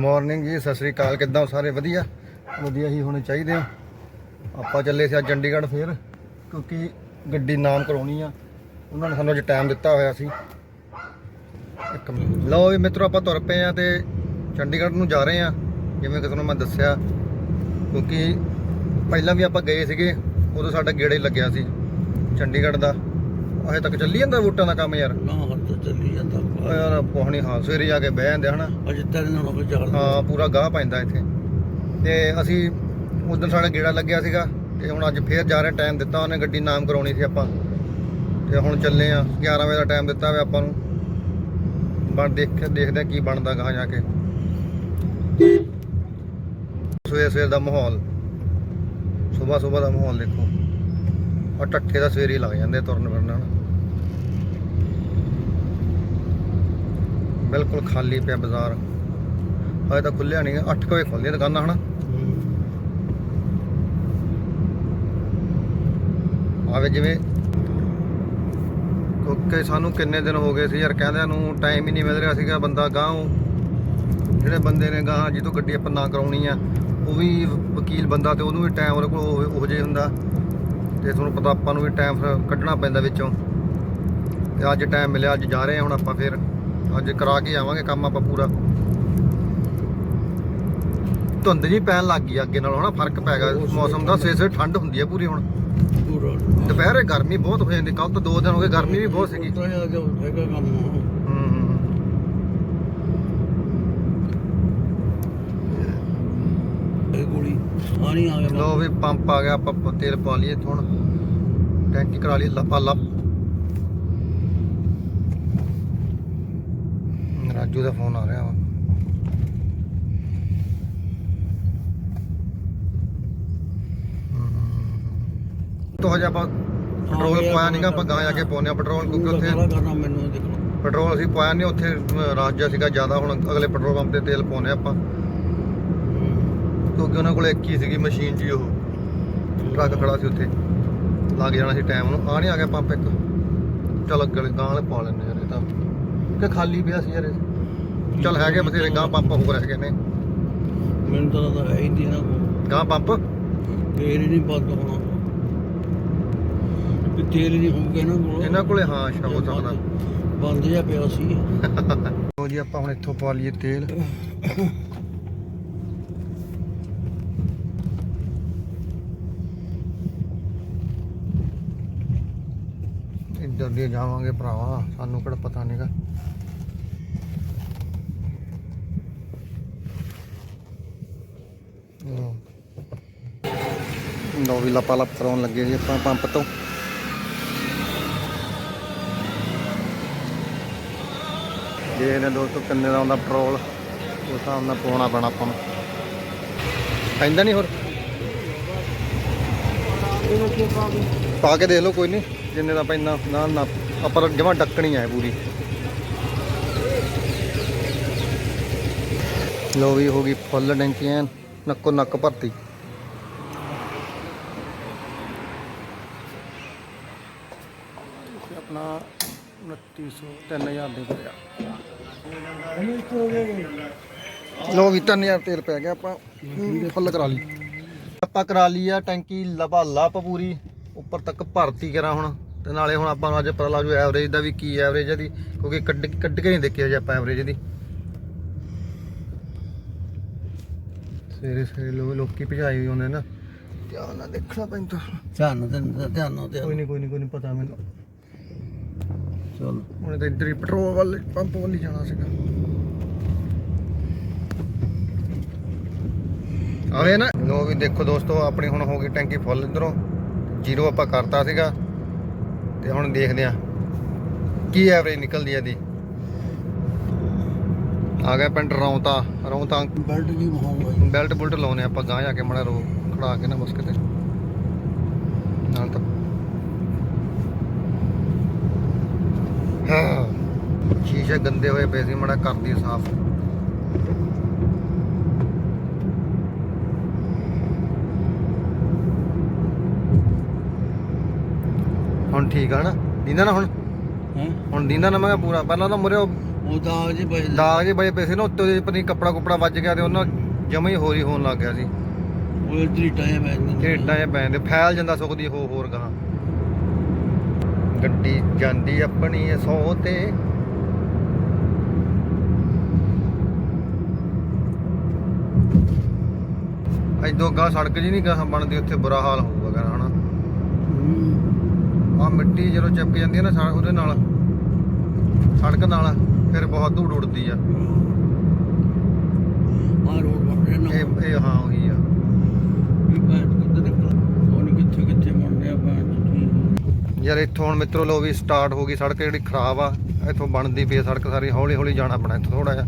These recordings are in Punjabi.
ਮਾਰਨਿੰਗ ਜੀ, ਸਤਿ ਸ੍ਰੀ ਅਕਾਲ, ਕਿੱਦਾਂ ਹੋ ਸਾਰੇ? ਵਧੀਆ? ਵਧੀਆ ਹੀ ਹੋਣੇ ਚਾਹੀਦੇ ਆ। ਆਪਾਂ ਚੱਲੇ ਸੀ ਅੱਜ ਚੰਡੀਗੜ੍ਹ ਫੇਰ, ਕਿਉਂਕਿ ਗੱਡੀ ਨਾਮ ਕਰਾਉਣੀ ਆ। ਉਹਨਾਂ ਨੇ ਸਾਨੂੰ ਅੱਜ ਟਾਈਮ ਦਿੱਤਾ ਹੋਇਆ ਸੀ। ਇੱਕ ਮਿੰਟ। ਲਓ ਵੀ ਮਿੱਤਰੋ, ਆਪਾਂ ਤੁਰ ਪਏ ਆ ਤੇ ਚੰਡੀਗੜ੍ਹ ਨੂੰ ਜਾ ਰਹੇ ਆ। ਜਿਵੇਂ ਕਿ ਤੁਹਾਨੂੰ ਮੈਂ ਦੱਸਿਆ, ਕਿਉਂਕਿ ਪਹਿਲਾਂ ਵੀ ਆਪਾਂ ਗਏ ਸੀਗੇ, ਉਦੋਂ ਸਾਡਾ ਗੇੜੇ ਲੱਗਿਆ ਸੀ ਚੰਡੀਗੜ੍ਹ ਦਾ। ਅਜੇ ਤੱਕ ਚੱਲੀ ਜਾਂਦਾ ਵੋਟਾਂ ਦਾ ਕੰਮ ਯਾਰ? ਨਾ ਹਰ ਤਾਂ ਚੱਲੀ ਯਾਰ ਪੋਹਣੀ ਹਾਲ ਸਵੇਰੇ ਜਾ ਕੇ ਬਹਿ ਜਾਂਦੇ ਹਨਾ। ਅਜੇ ਤੱਕ ਨਾ ਹੋ ਚੱਲਦਾ ਹਾਂ ਪੂਰਾ ਗਾਹ ਪੈਂਦਾ ਇੱਥੇ। ਤੇ ਅਸੀਂ ਉਦੋਂ ਸਾਡਾ ਗੇੜਾ ਲੱਗਿਆ ਸੀਗਾ ਤੇ ਹੁਣ ਅੱਜ ਫੇਰ ਜਾ ਰਹੇ ਟਾਈਮ ਦਿੱਤਾ ਉਹਨੇ ਗੱਡੀ ਨਾਮ ਕਰਾਉਣੀ ਸੀ ਆਪਾਂ। ਤੇ ਹੁਣ ਚੱਲੇ ਆ 11 ਵਜੇ ਦਾ ਟਾਈਮ ਦਿੱਤਾ ਹੋਇਆ ਆਪਾਂ ਨੂੰ। ਬਣ ਦੇਖ ਕੇ ਦੇਖਦੇ ਕੀ ਬਣਦਾ ਗਾਹ ਜਾ ਕੇ। ਸਵੇਰ ਸਵੇਰ ਦਾ ਮਾਹੌਲ। ਸਵੇਰ ਸਵੇਰ ਦਾ ਮਾਹੌਲ ਦੇਖੋ। ਆ ਟੱਠੇ ਦਾ ਸਵੇਰੇ ਹੀ ਲੱਗ ਜਾਂਦੇ ਤੁਰਨ ਫਿਰਨ ਨਾਲ। ਬਿਲਕੁਲ ਖਾਲੀ ਪਿਆ ਬਾਜ਼ਾਰ। ਹਜੇ ਤਾਂ ਖੁੱਲਿਆ ਨਹੀਂ 8 ਵਜੇ ਖੁੱਲਦੀਆਂ ਦੁਕਾਨਾਂ ਹਨਾ। ਆਵੇ ਜਿਵੇਂ ਕਿਉਂਕਿ ਸਾਨੂੰ ਕਿੰਨੇ ਦਿਨ ਹੋ ਗਏ ਸੀ ਯਾਰ, ਕਹਿੰਦਿਆਂ ਨੂੰ ਟਾਈਮ ਹੀ ਨਹੀਂ ਮਿਲ ਰਿਹਾ ਸੀਗਾ ਬੰਦਾ ਗਾਂਹ ਜਿਹੜੇ ਬੰਦੇ ਨੇ ਗਾਂਹ ਜਿੱਥੋਂ ਗੱਡੀ ਆਪਾਂ ਨਾ ਕਰਾਉਣੀ ਆ, ਉਹ ਵੀ ਵਕੀਲ ਬੰਦਾ ਤੇ ਉਹਨੂੰ ਵੀ ਟਾਈਮ ਉਹਦੇ ਕੋਲ ਉਹ- ਉਹੋ ਜਿਹਾ ਹੁੰਦਾ। ਤੇ ਤੁਹਾਨੂੰ ਪਤਾ ਆਪਾਂ ਨੂੰ ਵੀ ਟਾਈਮ ਕੱਢਣਾ ਪੈਂਦਾ ਵਿੱਚੋਂ। ਤੇ ਅੱਜ ਟਾਈਮ ਮਿਲਿਆ, ਅੱਜ ਜਾ ਰਹੇ ਹਾਂ ਹੁਣ ਆਪਾਂ ਫਿਰ। ਅੱਜ ਕਰਾ ਕੇ ਆਵਾਂਗੇ ਕੰਮ ਆਪਾਂ ਪੂਰਾ। ਧੁੰਦ ਜੀ ਪੈਣ ਲੱਗ ਗਈ ਅੱਗੇ ਨਾਲੋਂ ਹਨਾ ਫ਼ਰਕ ਪੈ ਗਿਆ। ਮੌਸਮ ਦਾ ਸਵੇਰ ਸਵੇਰ ਠੰਡ ਹੁੰਦੀ ਹੈ ਪੂਰੀ ਹੁਣ। ਦੁਪਹਿਰੇ ਗਰਮੀ ਬਹੁਤ ਹੋ ਜਾਂਦੀ ਕੱਲ ਤੋਂ ਦੋ ਦਿਨ ਹੋ ਗਏ ਗਰਮੀ ਵੀ ਬਹੁਤ ਸੀਗੀ। ਲੋ ਵੀ ਪੰਪ ਆ ਗਿਆ ਆਪਾਂ ਤੇਲ ਪਾ ਲਈਏ ਹੁਣ। ਟੈਂਕੀ ਕਰਾ ਲਈ ਲੱਪਾ ਲੱਪ ਰਾਜੂ ਦਾ ਫੋਨ ਆ ਰਿਹਾ ਵਾ। ਤੋਂ ਹਜੇ ਆਪਾਂ ਪੈਟਰੋਲ ਪਾਇਆ ਨਹੀਂਗਾ ਆਪਾਂ ਗਾਂ ਜਾ ਕੇ ਪਾਉਂਦੇ ਆ ਪੈਟਰੋਲ ਕਿਉਂਕਿ ਉੱਥੇ ਪੈਟਰੋਲ ਅਸੀਂ ਪਾਇਆ ਨਹੀਂ ਉੱਥੇ ਰਸ਼ ਜਿਹਾ ਸੀਗਾ ਜ਼ਿਆਦਾ ਹੁਣ ਅਗਲੇ ਪੈਟਰੋਲ ਪੰਪ ਤੇ ਤੇਲ ਪਾਉਂਦੇ ਆਪਾਂ। ਕਿਉਂਕਿ ਉਹਨਾਂ ਕੋਲ ਇੱਕ ਹੀ ਸੀਗੀ ਮਸ਼ੀਨ ਜੀ ਉਹ। ਟਰੱਕ ਖੜਾ ਸੀ ਉੱਥੇ। ਲੱਗ ਜਾਣਾ ਸੀ ਟਾਈਮ ਨੂੰ ਆ ਨਹੀਂ ਆ ਗਿਆ ਪੰਪ ਇੱਕ। ਚੱਲ ਅੱਗੇ ਗਾਂ ਵਾਲੇ ਪਾ ਲੈਂਦੇ ਯਾਰ ਇਹ ਤਾਂ। ਕਿ ਖਾਲੀ ਪਿਆ ਸੀ ਯਾਰ ਇਹ। ਚੱਲ ਹੈਗੇ ਬਥੇਰੇ ਗਾਂ ਪੰਪ ਹੋਰ ਹੈਗੇ ਨੇ। ਮੈਨੂੰ ਤਾਂ ਲੱਗਦਾ ਹੈ ਹੀ ਨਹੀਂ ਨਾ ਗਾਂ ਪੰਪ? ਤੇਲ ਹੀ ਨਹੀਂ ਬੰਦ ਹੋਣਾ। ਵੀ ਤੇਲ ਹੀ ਨਹੀਂ ਹੋਊਗਾ ਇਹਨਾਂ ਕੋਲ। ਇਹਨਾਂ ਕੋਲੇ ਹਾਂ ਸ਼ਾ ਹੋ ਸਕਦਾ ਬੰਦ ਜਿਹਾ ਪਿਆ ਸੀ। ਲੋ ਜੀ ਆਪਾਂ ਹੁਣ ਇੱਥੋਂ ਪਾ ਲਈਏ ਤੇਲ। ਇੱਧਰ ਦੀ ਜਾਵਾਂਗੇ ਭਰਾਵਾ ਸਾਨੂੰ ਕਿਹੜਾ ਪਤਾ ਨਹੀਂਗਾ ਲੋ ਵੀ ਲਪਾ ਲਪ ਕਰਾਉਣ ਲੱਗੇ ਜੀ ਆਪਾਂ ਪੰਪ ਤੋਂ। ਦੇਖਦੇ ਹਾਂ ਦੋਸਤੋ ਕਿੰਨੇ ਦਾ ਆਉਂਦਾ ਪੈਟਰੋਲ, ਉਸ ਹਿਸਾਬ ਨਾਲ ਪਾਉਣਾ ਪੈਣਾ ਆਪਾਂ ਨੂੰ। ਪੈਂਦਾ ਨਹੀਂ ਹੋਰ? ਪਾ ਕੇ ਦੇਖ ਲਓ ਕੋਈ ਨਹੀਂ, ਜਿੰਨੇ ਦਾ ਪੈਂਦਾ, ਨਾ ਨਾ, ਆਪਾਂ ਜਮਾ ਡੱਕਣੀ ਆ ਪੂਰੀ। ਲੋ ਵੀ, ਹੋ ਗਈ ਫੁੱਲ ਟੈਂਕੀ ਐਨ ਨੱਕੋ ਨੱਕ ਭਰਤੀ। 2900 3000 ਦੇ ਪਿਆ ਲੋ ਵੀ 3000 ਤੇਲ ਪੈ ਗਿਆ ਆਪਾਂ ਫੁੱਲ ਕਰਾ ਲਈ। ਆਪਾਂ ਕਰਾ ਲਈ ਆ ਟੈਂਕੀ ਲਬਾ ਲੱਪ ਪੂਰੀ ਉੱਪਰ ਤੱਕ ਭਰਤੀ ਕਰਾਂ ਹੁਣ। ਤੇ ਨਾਲੇ ਹੁਣ ਆਪਾਂ ਨੂੰ ਅੱਜ ਪਤਾ ਲੱਗ ਜੂ ਐਵਰੇਜ ਦਾ ਵੀ ਕੀ ਐਵਰੇਜ ਇਹਦੀ ਕਿਉਂਕਿ ਕੱਢ ਕੱਢ ਕੇ ਨਹੀਂ ਦੇਖਿਆ ਜੇ ਆਪਾਂ ਐਵਰੇਜ ਇਹਦੀ। ਸਵੇਰੇ ਸਵੇਰੇ ਲੋਕ ਲੋਕੀ ਭਜਾਈ ਆਉਂਦੇ ਨਾ। ਧਿਆਨ ਨਾਲ ਦੇਖਣਾ ਪੈਂਦਾ। ਧਿਆਨ ਨਾਲ ਧਿਆਨ- ਨਾਲ ਕੋਈ ਨਹੀਂ ਕੋਈ ਨਹੀਂ ਕੋਈ ਨਹੀਂ ਪਤਾ ਮੈਨੂੰ। ਚਲ। ਉਹਨੇ ਤਾਂ ਇੱਧਰ ਹੀ ਪੈਟਰੋਲ ਵੱਲ ਪੰਪ ਵੱਲ ਹੀ ਜਾਣਾ ਸੀਗਾ। ਆਵੇ ਨਾ। ਲੋ ਵੀ ਦੇਖੋ ਦੋਸਤੋ ਆਪਣੀ ਹੁਣ ਹੋ ਗਈ ਟੈਂਕੀ ਫੁੱਲ ਇਧਰੋਂ। ਜ਼ੀਰੋ ਆਪਾਂ ਕਰਤਾ ਸੀਗਾ। ਤੇ ਹੁਣ ਦੇਖਦੇ ਆ ਕੀ ਐਵਰੇਜ ਨਿਕਲਦੀ ਹੈ ਇਹਦੀ। ਆ ਗਿਆ ਪਿੰਡ ਰੌਂਤਾ। ਰੌਂਤਾ ਬੈਲਟ ਨਹੀਂ ਮਹਾਉਂਗਾ ਬੈਲਟ ਬੁਲਟ ਲਾਉਨੇ ਆਪਾਂ ਗਾਂ ਜਾ ਕੇ ਮੜਾ ਰੋ ਖੜਾ ਕੇ ਨਾ ਬਸ ਕਿਤੇ। ਨਾਲ ਤਾਂ ਸ਼ੀਸ਼ੇ ਗੰਦੇ ਹੋਏ ਪਏ ਸੀ ਮੜਾ ਕਰਦੀ ਸਾਫ਼। ਹੁਣ ਠੀਕ ਆ ਨਾ? ਦੀਂਦਾ ਨਾ ਹੁਣ? ਹੈ? ਹੁਣ ਦੀਂਦਾ ਨਾ ਮੈਂ ਪੂਰਾ ਪਹਿਲਾਂ ਤਾਂ ਮੁਰੇ ਉਹ ਦਾਗ ਜੇ ਪਏ ਦਾਗ ਜੇ ਬੜੇ ਪੈਸੇ ਨਾ ਉੱਤੇ ਉਹਦੇ ਪਤਾ ਨੀ ਕੱਪੜਾ ਕੁਪੜਾ ਵੱਜ ਗਿਆ ਤੇ ਉਹਨਾਂ ਜਮਾ ਹੀ ਹੋਰੀ ਹੋਣ ਲੱਗ ਗਿਆ ਸੀ। ਉਹ ਢੀਟਾਂ ਜਿਹਾ ਪੈ ਜਾਂਦੀਆਂ ਨੇ। ਢੇਡਾਂ ਜਿਹਾ ਪੈਂਦੇ ਫੈਲ ਜਾਂਦਾ ਸੁੱਕਦੀ ਹੋ ਗਾਂ ਗੱਡੀ ਜਾਂਦੀ ਆਪਣੀ ਸੌ ਤੇ। ਐਦੋਂ ਗਾ ਸੜਕ ਜੀ ਨਹੀਂ ਗਾ ਬਣਦੀ ਉੱਥੇ ਬੁਰਾ ਹਾਲ ਹੋਊਗਾ ਗਾ ਹਨਾ। ਆ ਮਿੱਟੀ ਜਦੋਂ ਚਿਪਕ ਜਾਂਦੀ ਹੈ ਨਾ ਉਹਦੇ ਨਾਲ ਸੜਕ ਨਾਲ ਫਿਰ ਬਹੁਤ ਧੂੜ ਉੱਡਦੀ ਆ। ਆਹ ਰੋਡ ਬਣ ਰਿਹਾ ਨਾ। ਇਹ ਇਹ ਹਾਂ ਉਹੀ ਆ ਇਹ ਭੈਣ ਕਿੱਧਰ ਨਿਕਲ ਸੋਨੀ ਕਿੱਥੇ ਕਿੱਥੇ ਬਣ ਰਿਹਾ ਭੈਣ ਚੋਦ। ਯਾਰ ਇੱਥੋਂ ਹੁਣ ਮਿੱਤਰੋ ਲੋ ਵੀ ਸਟਾਰਟ ਹੋ ਗਈ ਸੜਕ ਜਿਹੜੀ ਖਰਾਬ ਆ ਇੱਥੋਂ ਬਣਦੀ ਪਈ ਸੜਕ ਸਾਰੀ ਹੌਲੀ ਹੌਲੀ ਜਾਣਾ ਪੈਣਾ ਇੱਥੋਂ ਥੋੜਾ ਜਿਹਾ।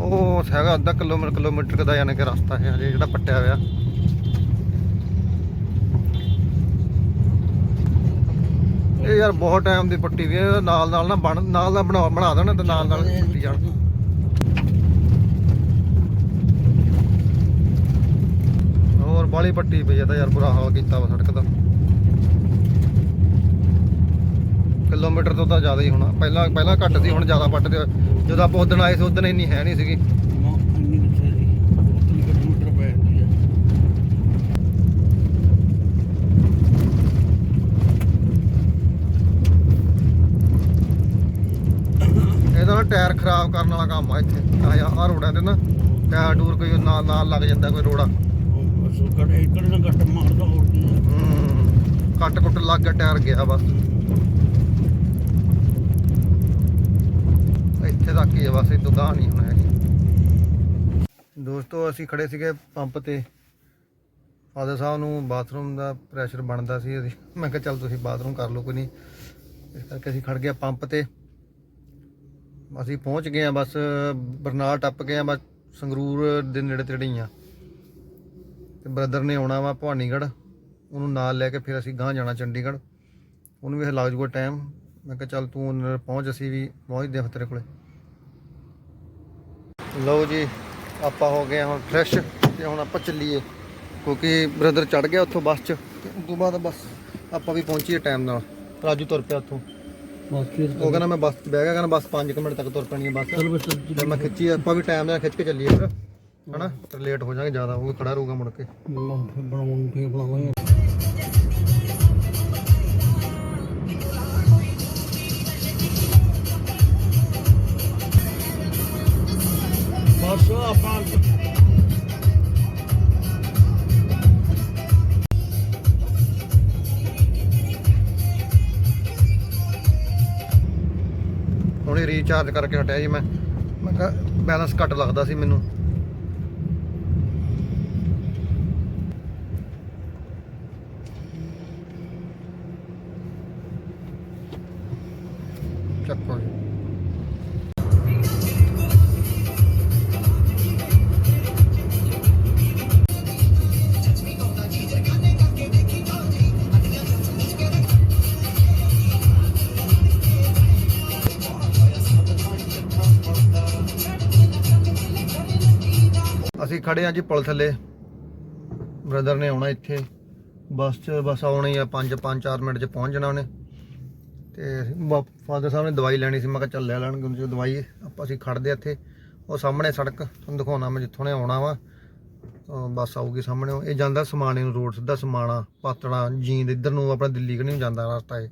ਉਹ ਹੈਗਾ ਅੱਧਾ ਕਿਲੋਮੀਟਰ ਕਿਲੋਮੀਟਰ ਦਾ ਯਾਨੀ ਕਿ ਰਸਤਾ ਹੈ ਹਜੇ ਜਿਹੜਾ ਪੱਟਿਆ ਹੋਇਆ। ਇਹ ਯਾਰ ਬਹੁਤ ਟਾਈਮ ਦੀ ਪੱਟੀ ਵੀ ਇਹਦਾ ਨਾਲ ਨਾਲ ਨਾ ਬਣ ਨਾਲ ਨਾਲ ਬਣਾ ਬਣਾ ਦੇਣਾ ਤੇ ਨਾਲ ਨਾਲ ਪੱਟੀ ਜਾਣ। ਹੋਰ ਬਾਲੀ ਪੱਟੀ ਪਈ ਆ ਤਾਂ ਯਾਰ ਬੁਰਾ ਹਾਲ ਕੀਤਾ ਵਾ ਸੜਕ ਦਾ। ਕਿਲੋਮੀਟਰ ਤੋਂ ਤਾਂ ਜ਼ਿਆਦਾ ਹੀ ਹੋਣਾ। ਪਹਿਲਾਂ ਪਹਿਲਾਂ ਘੱਟ ਸੀ ਹੁਣ ਜ਼ਿਆਦਾ ਪੱਟਦੇ ਆ। ਜਦੋਂ ਆਪਾਂ ਉਦੋਂ ਆਏ ਸੀ ਉਦੋਂ ਇੰਨੀ ਹੈ ਨਹੀਂ ਸੀਗੀ। ਦੋ ਇਹਦਾ ਨਾ ਟਾਇਰ ਖਰਾਬ ਕਰਨ ਵਾਲਾ ਕੰਮ ਆ ਇੱਥੇ। ਆ ਆ ਰੋਡਾਂ ਤੇ ਨਾ ਟਾਇਰ ਡੂਰ ਕੋਈ ਨਾਲ ਨਾਲ ਲੱਗ ਜਾਂਦਾ ਕੋਈ ਰੋੜਾ। ਨਾ ਘੱਟ ਮਾਰਦਾ ਹੋਰ ਕੀ ਕੱਟ ਕੁੱਟ ਲੱਗ ਗਿਆ ਟਾਇਰ ਗਿਆ ਬਸ। ਇੱਥੇ ਤੱਕ ਹੀ ਹੈ ਬਸ ਇਹ ਦੁਕਾਨ ਨਹੀਂ ਹੁਣ ਹੈਗੀ। ਦੋਸਤੋ, ਅਸੀਂ ਖੜੇ ਸੀਗੇ ਪੰਪ ਤੇ। ਫਾਦਰ ਸਾਹਿਬ ਨੂੰ ਬਾਥਰੂਮ ਦਾ ਪ੍ਰੈਸ਼ਰ ਬਣਦਾ ਸੀ ਅਸੀਂ ਮੈਂ ਕਿਹਾ, ਚੱਲ ਤੁਸੀਂ ਬਾਥਰੂਮ ਕਰ ਲਓ, ਕੋਈ ਨਹੀਂ। ਇਸ ਕਰਕੇ ਅਸੀਂ ਖੜ ਗਏ ਪੰਪ ਤੇ। ਅਸੀਂ ਪਹੁੰਚ ਗਏ ਆ ਬਸ ਬਰਨਾਲ ਟੱਪ ਗਏ ਆ ਬਸ ਸੰਗਰੂਰ ਦੇ ਨੇੜੇ ਤੇੜੇ ਹੀ ਆ ਤੇ ਬ੍ਰਦਰ ਨੇ ਆਉਣਾ ਵਾ ਭਵਾਨੀਗੜ੍ਹ। ਉਹਨੂੰ ਨਾਲ ਲੈ ਕੇ ਫਿਰ ਅਸੀਂ ਗਾਂਹ ਜਾਣਾ ਚੰਡੀਗੜ੍ਹ। ਉਹਨੂੰ ਵੀ ਇਹ ਲੱਗ ਜੂਗਾ ਟਾਈਮ ਮੈਂ ਕਿਹਾ, ਚੱਲ ਤੂੰ ਪਹੁੰਚ, ਅਸੀਂ ਵੀ ਪਹੁੰਚਦੇ ਹਾਂ ਫਿਰ ਤੇਰੇ ਕੋਲੇ। ਲਓ ਜੀ ਆਪਾਂ ਹੋ ਗਏ ਹੁਣ ਫਰੈਸ਼ ਤੇ ਹੁਣ ਆਪਾਂ ਚੱਲੀਏ। ਕਿਉਂਕਿ ਬ੍ਰਦਰ ਚੜ ਗਿਆ ਉੱਥੋਂ ਬੱਸ 'ਚ ਉਸ ਤੋਂ ਬਾਅਦ ਬਸ ਆਪਾਂ ਵੀ ਪਹੁੰਚੀਏ ਟਾਈਮ ਨਾਲ। ਰਾਜੂ ਤੁਰ ਪਿਆ ਉੱਥੋਂ। ਉਹ ਕਹਿੰਦਾ ਮੈਂ ਬੱਸ 'ਚ ਬਹਿ ਗਿਆ ਕਹਿੰਦਾ ਬਸ 5 ਮਿੰਟ ਤੱਕ ਤੁਰ ਪੈਣੀ ਹੈ ਬੱਸ। ਤੇ ਮੈਂ ਖਿੱਚੀ ਆਪਾਂ ਵੀ ਟਾਈਮ ਨਾਲ ਖਿੱਚ ਕੇ ਚੱਲੀਏ ਫਿਰ। ਹਨਾ? ਲੇਟ ਹੋ ਜਾਾਂਗੇ ਜ਼ਿਆਦਾ ਉਹ ਖੜਾ ਰਹੂਗਾ ਮੁੜ ਕੇ। ਬਣਾਉਂ ਫੇਰ ਬਣਾਵਾਂਗੇ ਬਸ ਆਪਾਂ ਹੁਣੇ ਰੀਚਾਰਜ ਕਰਕੇ ਹਟਿਆ ਜੀ ਮੈਂ। ਮੈਂ ਕਿਹਾ ਬੈਲੈਂਸ ਘੱਟ ਲੱਗਦਾ ਸੀ ਮੈਨੂੰ। ਚੱਕੋ ਜੀ। ਖੜੇ ਆ ਜੀ ਪੁਲ ਥੱਲੇ। ਬ੍ਰਦਰ ਨੇ ਆਉਣਾ ਇੱਥੇ। ਬੱਸ 'ਚ, ਬਸ ਆਉਣੀ ਆ 5 5 4 ਮਿੰਟ 'ਚ ਪਹੁੰਚ ਜਾਣਾ ਉਹਨੇ। ਤੇ ਫਾਦਰ ਸਾਹਿਬ ਨੇ ਦਵਾਈ ਲੈਣੀ ਸੀ, ਮੈਂ ਕਿਹਾ ਚੱਲ ਲੈ ਲੈਣਗੇ, ਉਹਨੂੰ ਦਵਾਈ ਆਪਾਂ ਅਸੀਂ ਖੜਦੇ ਆ ਇੱਥੇ। ਉਹ ਸਾਹਮਣੇ ਸੜਕ, ਤੁਹਾਨੂੰ ਦਿਖਾਉਣਾ ਮੈਂ ਜਿੱਥੋਂ ਨੇ ਆਉਣਾ ਵਾ। ਬੱਸ ਆਊਗੀ ਸਾਹਮਣੇ ਇਹ ਜਾਂਦਾ ਸਮਾਣੇ ਨੂੰ ਰੋਡ ਸਿੱਧਾ ਸਮਾਣਾ, ਪਾਤੜਾ, ਜੀਂਦ, ਇੱਧਰ ਨੂੰ ਆਪਣਾ ਦਿੱਲੀ ਕਨੀ ਜਾਂਦਾ ਰਸਤਾ ਇਹ।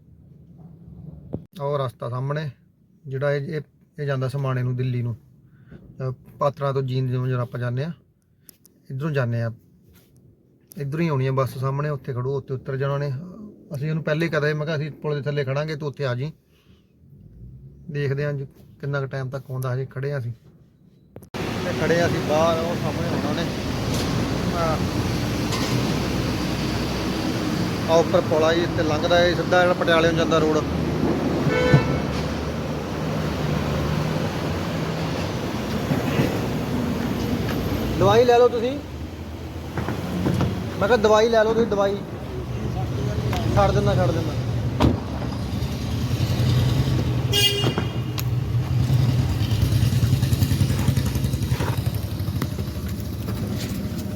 ਉਹ ਰਸਤਾ ਸਾਹਮਣੇ, ਜਿਹੜਾ ਇਹ, ਇਹ- ਇਹ ਜਾਂਦਾ ਸਮਾਣੇ ਨੂੰ, ਦਿੱਲੀ ਨੂੰ। ਅਹ ਪਾਤੜਾ ਤੋਂ ਜੀਂਦ ਜਿਵੇਂ ਆਪਾਂ ਜਾਂਦੇ ਆ। ਇਧਰੋਂ ਜਾਂਦੇ ਆ ਇਧਰੋਂ ਹੀ ਆਉਣੀ ਆ ਬੱਸ ਸਾਹਮਣੇ, ਉੱਥੇ ਖੜੋ, ਉੱਥੇ ਉਤਰ ਜਾਣਾ ਨੇ ਅਸੀਂ ਉਹਨੂੰ ਪਹਿਲੇ ਕਦੇ ਕਹਦੇ ਮੈਂ ਕਿਹਾ ਅਸੀਂ ਪੁਲ ਦੇ ਥੱਲੇ ਖੜਾਂਗੇ, ਤੂੰ ਉੱਥੇ ਆ ਜੀ। ਦੇਖਦੇ ਆਂ ਜੀ ਕਿੰਨਾ ਕੁ ਟਾਈਮ ਤੱਕ ਆਉਂਦਾ, ਹਜੇ ਖੜੇ ਆ ਅਸੀਂ। ਤੇ ਖੜੇ ਆ ਅਸੀਂ ਬਾਹਰ, ਉਹ ਸਾਹਮਣੇ ਆਉਣਾ ਨੇ ਆ ਉੱਪਰ ਪੁਲ ਆ ਜੀ ਤੇ ਲੰਘਦਾ ਇਹ ਸਿੱਧਾ ਜਿਹੜਾ ਪਟਿਆਲੇ ਨੂੰ ਜਾਂਦਾ ਰੋਡ। ਦਵਾਈ ਲੈ ਲਓ ਤੁਸੀਂ। ਮੈਂ ਕਿਹਾ ਦਵਾਈ ਲੈ ਲਓ ਤੁਸੀਂ ਦਵਾਈ। ਛੱਡ ਦਿੰਦਾ ਛੱਡ ਦਿੰਦਾ।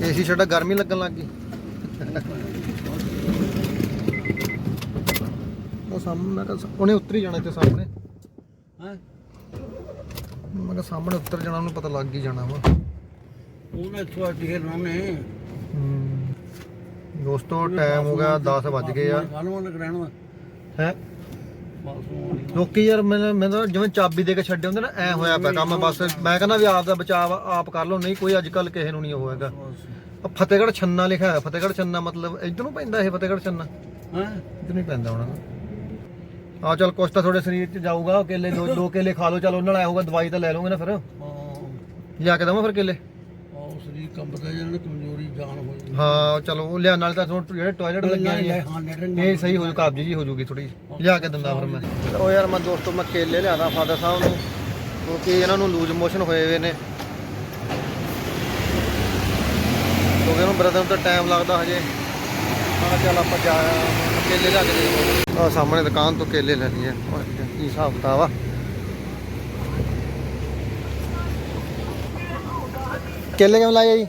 ਏਸੀ ਛੱਡਾ ਗਰਮੀ ਲੱਗਣ ਲੱਗ ਗਈ। ਉਹ ਸਾਹਮਣੇ ਮੈਂ ਕਿਹਾ ਉਹਨੇ ਉੱਤਰ ਹੀ ਜਾਣਾ ਤੇ ਸਾਹਮਣੇ। ਹੈ? ਮੈਂ ਕਿਹਾ ਸਾਹਮਣੇ ਉੱਤਰ ਜਾਣਾ ਉਹਨੂੰ ਪਤਾ ਲੱਗ ਹੀ ਜਾਣਾ ਵਾ। ਉਹਨੇ ਤੁਹਾਡੀ ਲਾਉਣੇ ਦੋਸਤੋ ਟਾਈਮ ਹੋ। ਗਿਆ 10 ਵੱਜ ਗਏ ਆ। ਉਹਨੇ ਰਹਿਣਾ ਹੈ? ਲੋਕੀ ਯਾਰ ਮੈਨੂੰ ਮੈਨੂੰ ਤਾਂ ਜਿਵੇਂ ਚਾਬੀ ਦੇ ਕੇ ਛੱਡੇ ਹੁੰਦੇ ਨਾ ਐ ਹੋਇਆ ਪਿਆ ਕੰਮ ਬਸ ਮੈਂ ਕਹਿੰਦਾ ਵੀ ਆਪ ਦਾ ਬਚਾਅ ਆਪ ਕਰ ਲਓ ਨਹੀਂ ਕੋਈ ਅੱਜ ਕੱਲ ਕਿਸੇ ਨੂੰ ਨਹੀਂ ਹੋਏਗਾ ਫਤਿਹਗੜ੍ਹ ਛੰਨਾ ਲਿਖਿਆ ਹੋਇਆ ਫਤਿਹਗੜ੍ਹ ਛੰਨਾ ਮਤਲਬ ਇੱਧਰ ਨੂੰ ਪੈਂਦਾ ਇਹ ਫਤਿਹਗੜ੍ਹ ਛੰਨਾ? ਹਾਂ? ਇੱਧਰ ਨਹੀਂ ਪੈਂਦਾ ਹੋਣਾ। ਆ ਚਲ ਕੁਛ ਤਾਂ ਤੁਹਾਡੇ ਸਰੀਰ 'ਚ ਜਾਊਗਾ ਕੇਲੇ ਦੋ ਦੋ ਕੇਲੇ ਖਾ ਲਓ ਚਲ ਉਹਨਾਂ ਨਾਲ ਆਇਆ ਹੋਊਗਾ ਦਵਾਈ ਤਾਂ ਲੈ ਲਓਗੇ ਨਾ ਫਿਰ। ਲਿਆ ਕੇ ਦਵਾਂ ਫਿਰ ਕੇਲੇ? ਉਹ ਸਰੀਰ ਕੰਬਦਾ ਜਿਹੜਾ ਕਮਜ਼ੋਰੀ ਜਾਨ ਹੋ ਜਾਂਦੀ ਹਾਂ ਚਲੋ ਉਹ ਲਿਆ ਨਾਲ ਤਾਂ ਤੁਹਾਨੂੰ ਜਿਹੜੇ ਟਾਇਲਟ ਲੱਗਿਆ ਲੈ ਨੇ। ਹਾਂ ਲੈਟਰਿੰਗ ਇਹ ਸਹੀ ਹੋ ਜੂ ਕਾਬਜੀ ਜੀ ਹੋ ਜੂਗੀ ਥੋੜੀ ਲਿਆ ਕੇ ਦਿੰਦਾ ਫਿਰ ਮੈਂ। ਉਹ ਯਾਰ ਮੈਂ ਦੋਸਤੋ ਮੈਂ ਕੇਲੇ ਲਿਆਦਾ ਫਾਦਰ ਸਾਹਿਬ ਨੂੰ ਕਿਉਂਕਿ ਇਹਨਾਂ ਨੂੰ ਲੂਜ਼ ਮੋਸ਼ਨ ਹੋਏ ਹੋਏ ਨੇ। ਕਿਉਂਕਿ ਉਹਨੂੰ ਬ੍ਰਦਰ ਨੂੰ ਤਾਂ ਟਾਈਮ ਲੱਗਦਾ ਹਜੇ। ਆ ਚੱਲ ਆਪਾਂ ਜਾ ਕੇਲੇ ਲਿਆ ਕੇ ਦੇ ਆ ਸਾਹਮਣੇ ਦੁਕਾਨ ਤੋਂ ਕੇਲੇ ਲੈ ਲਈਏ ਕੀ ਹਿਸਾਬ ਕਿਤਾਬ ਆ। ਕੇਲੇ ਕਿਵੇਂ ਲਾਏ ਜੀ?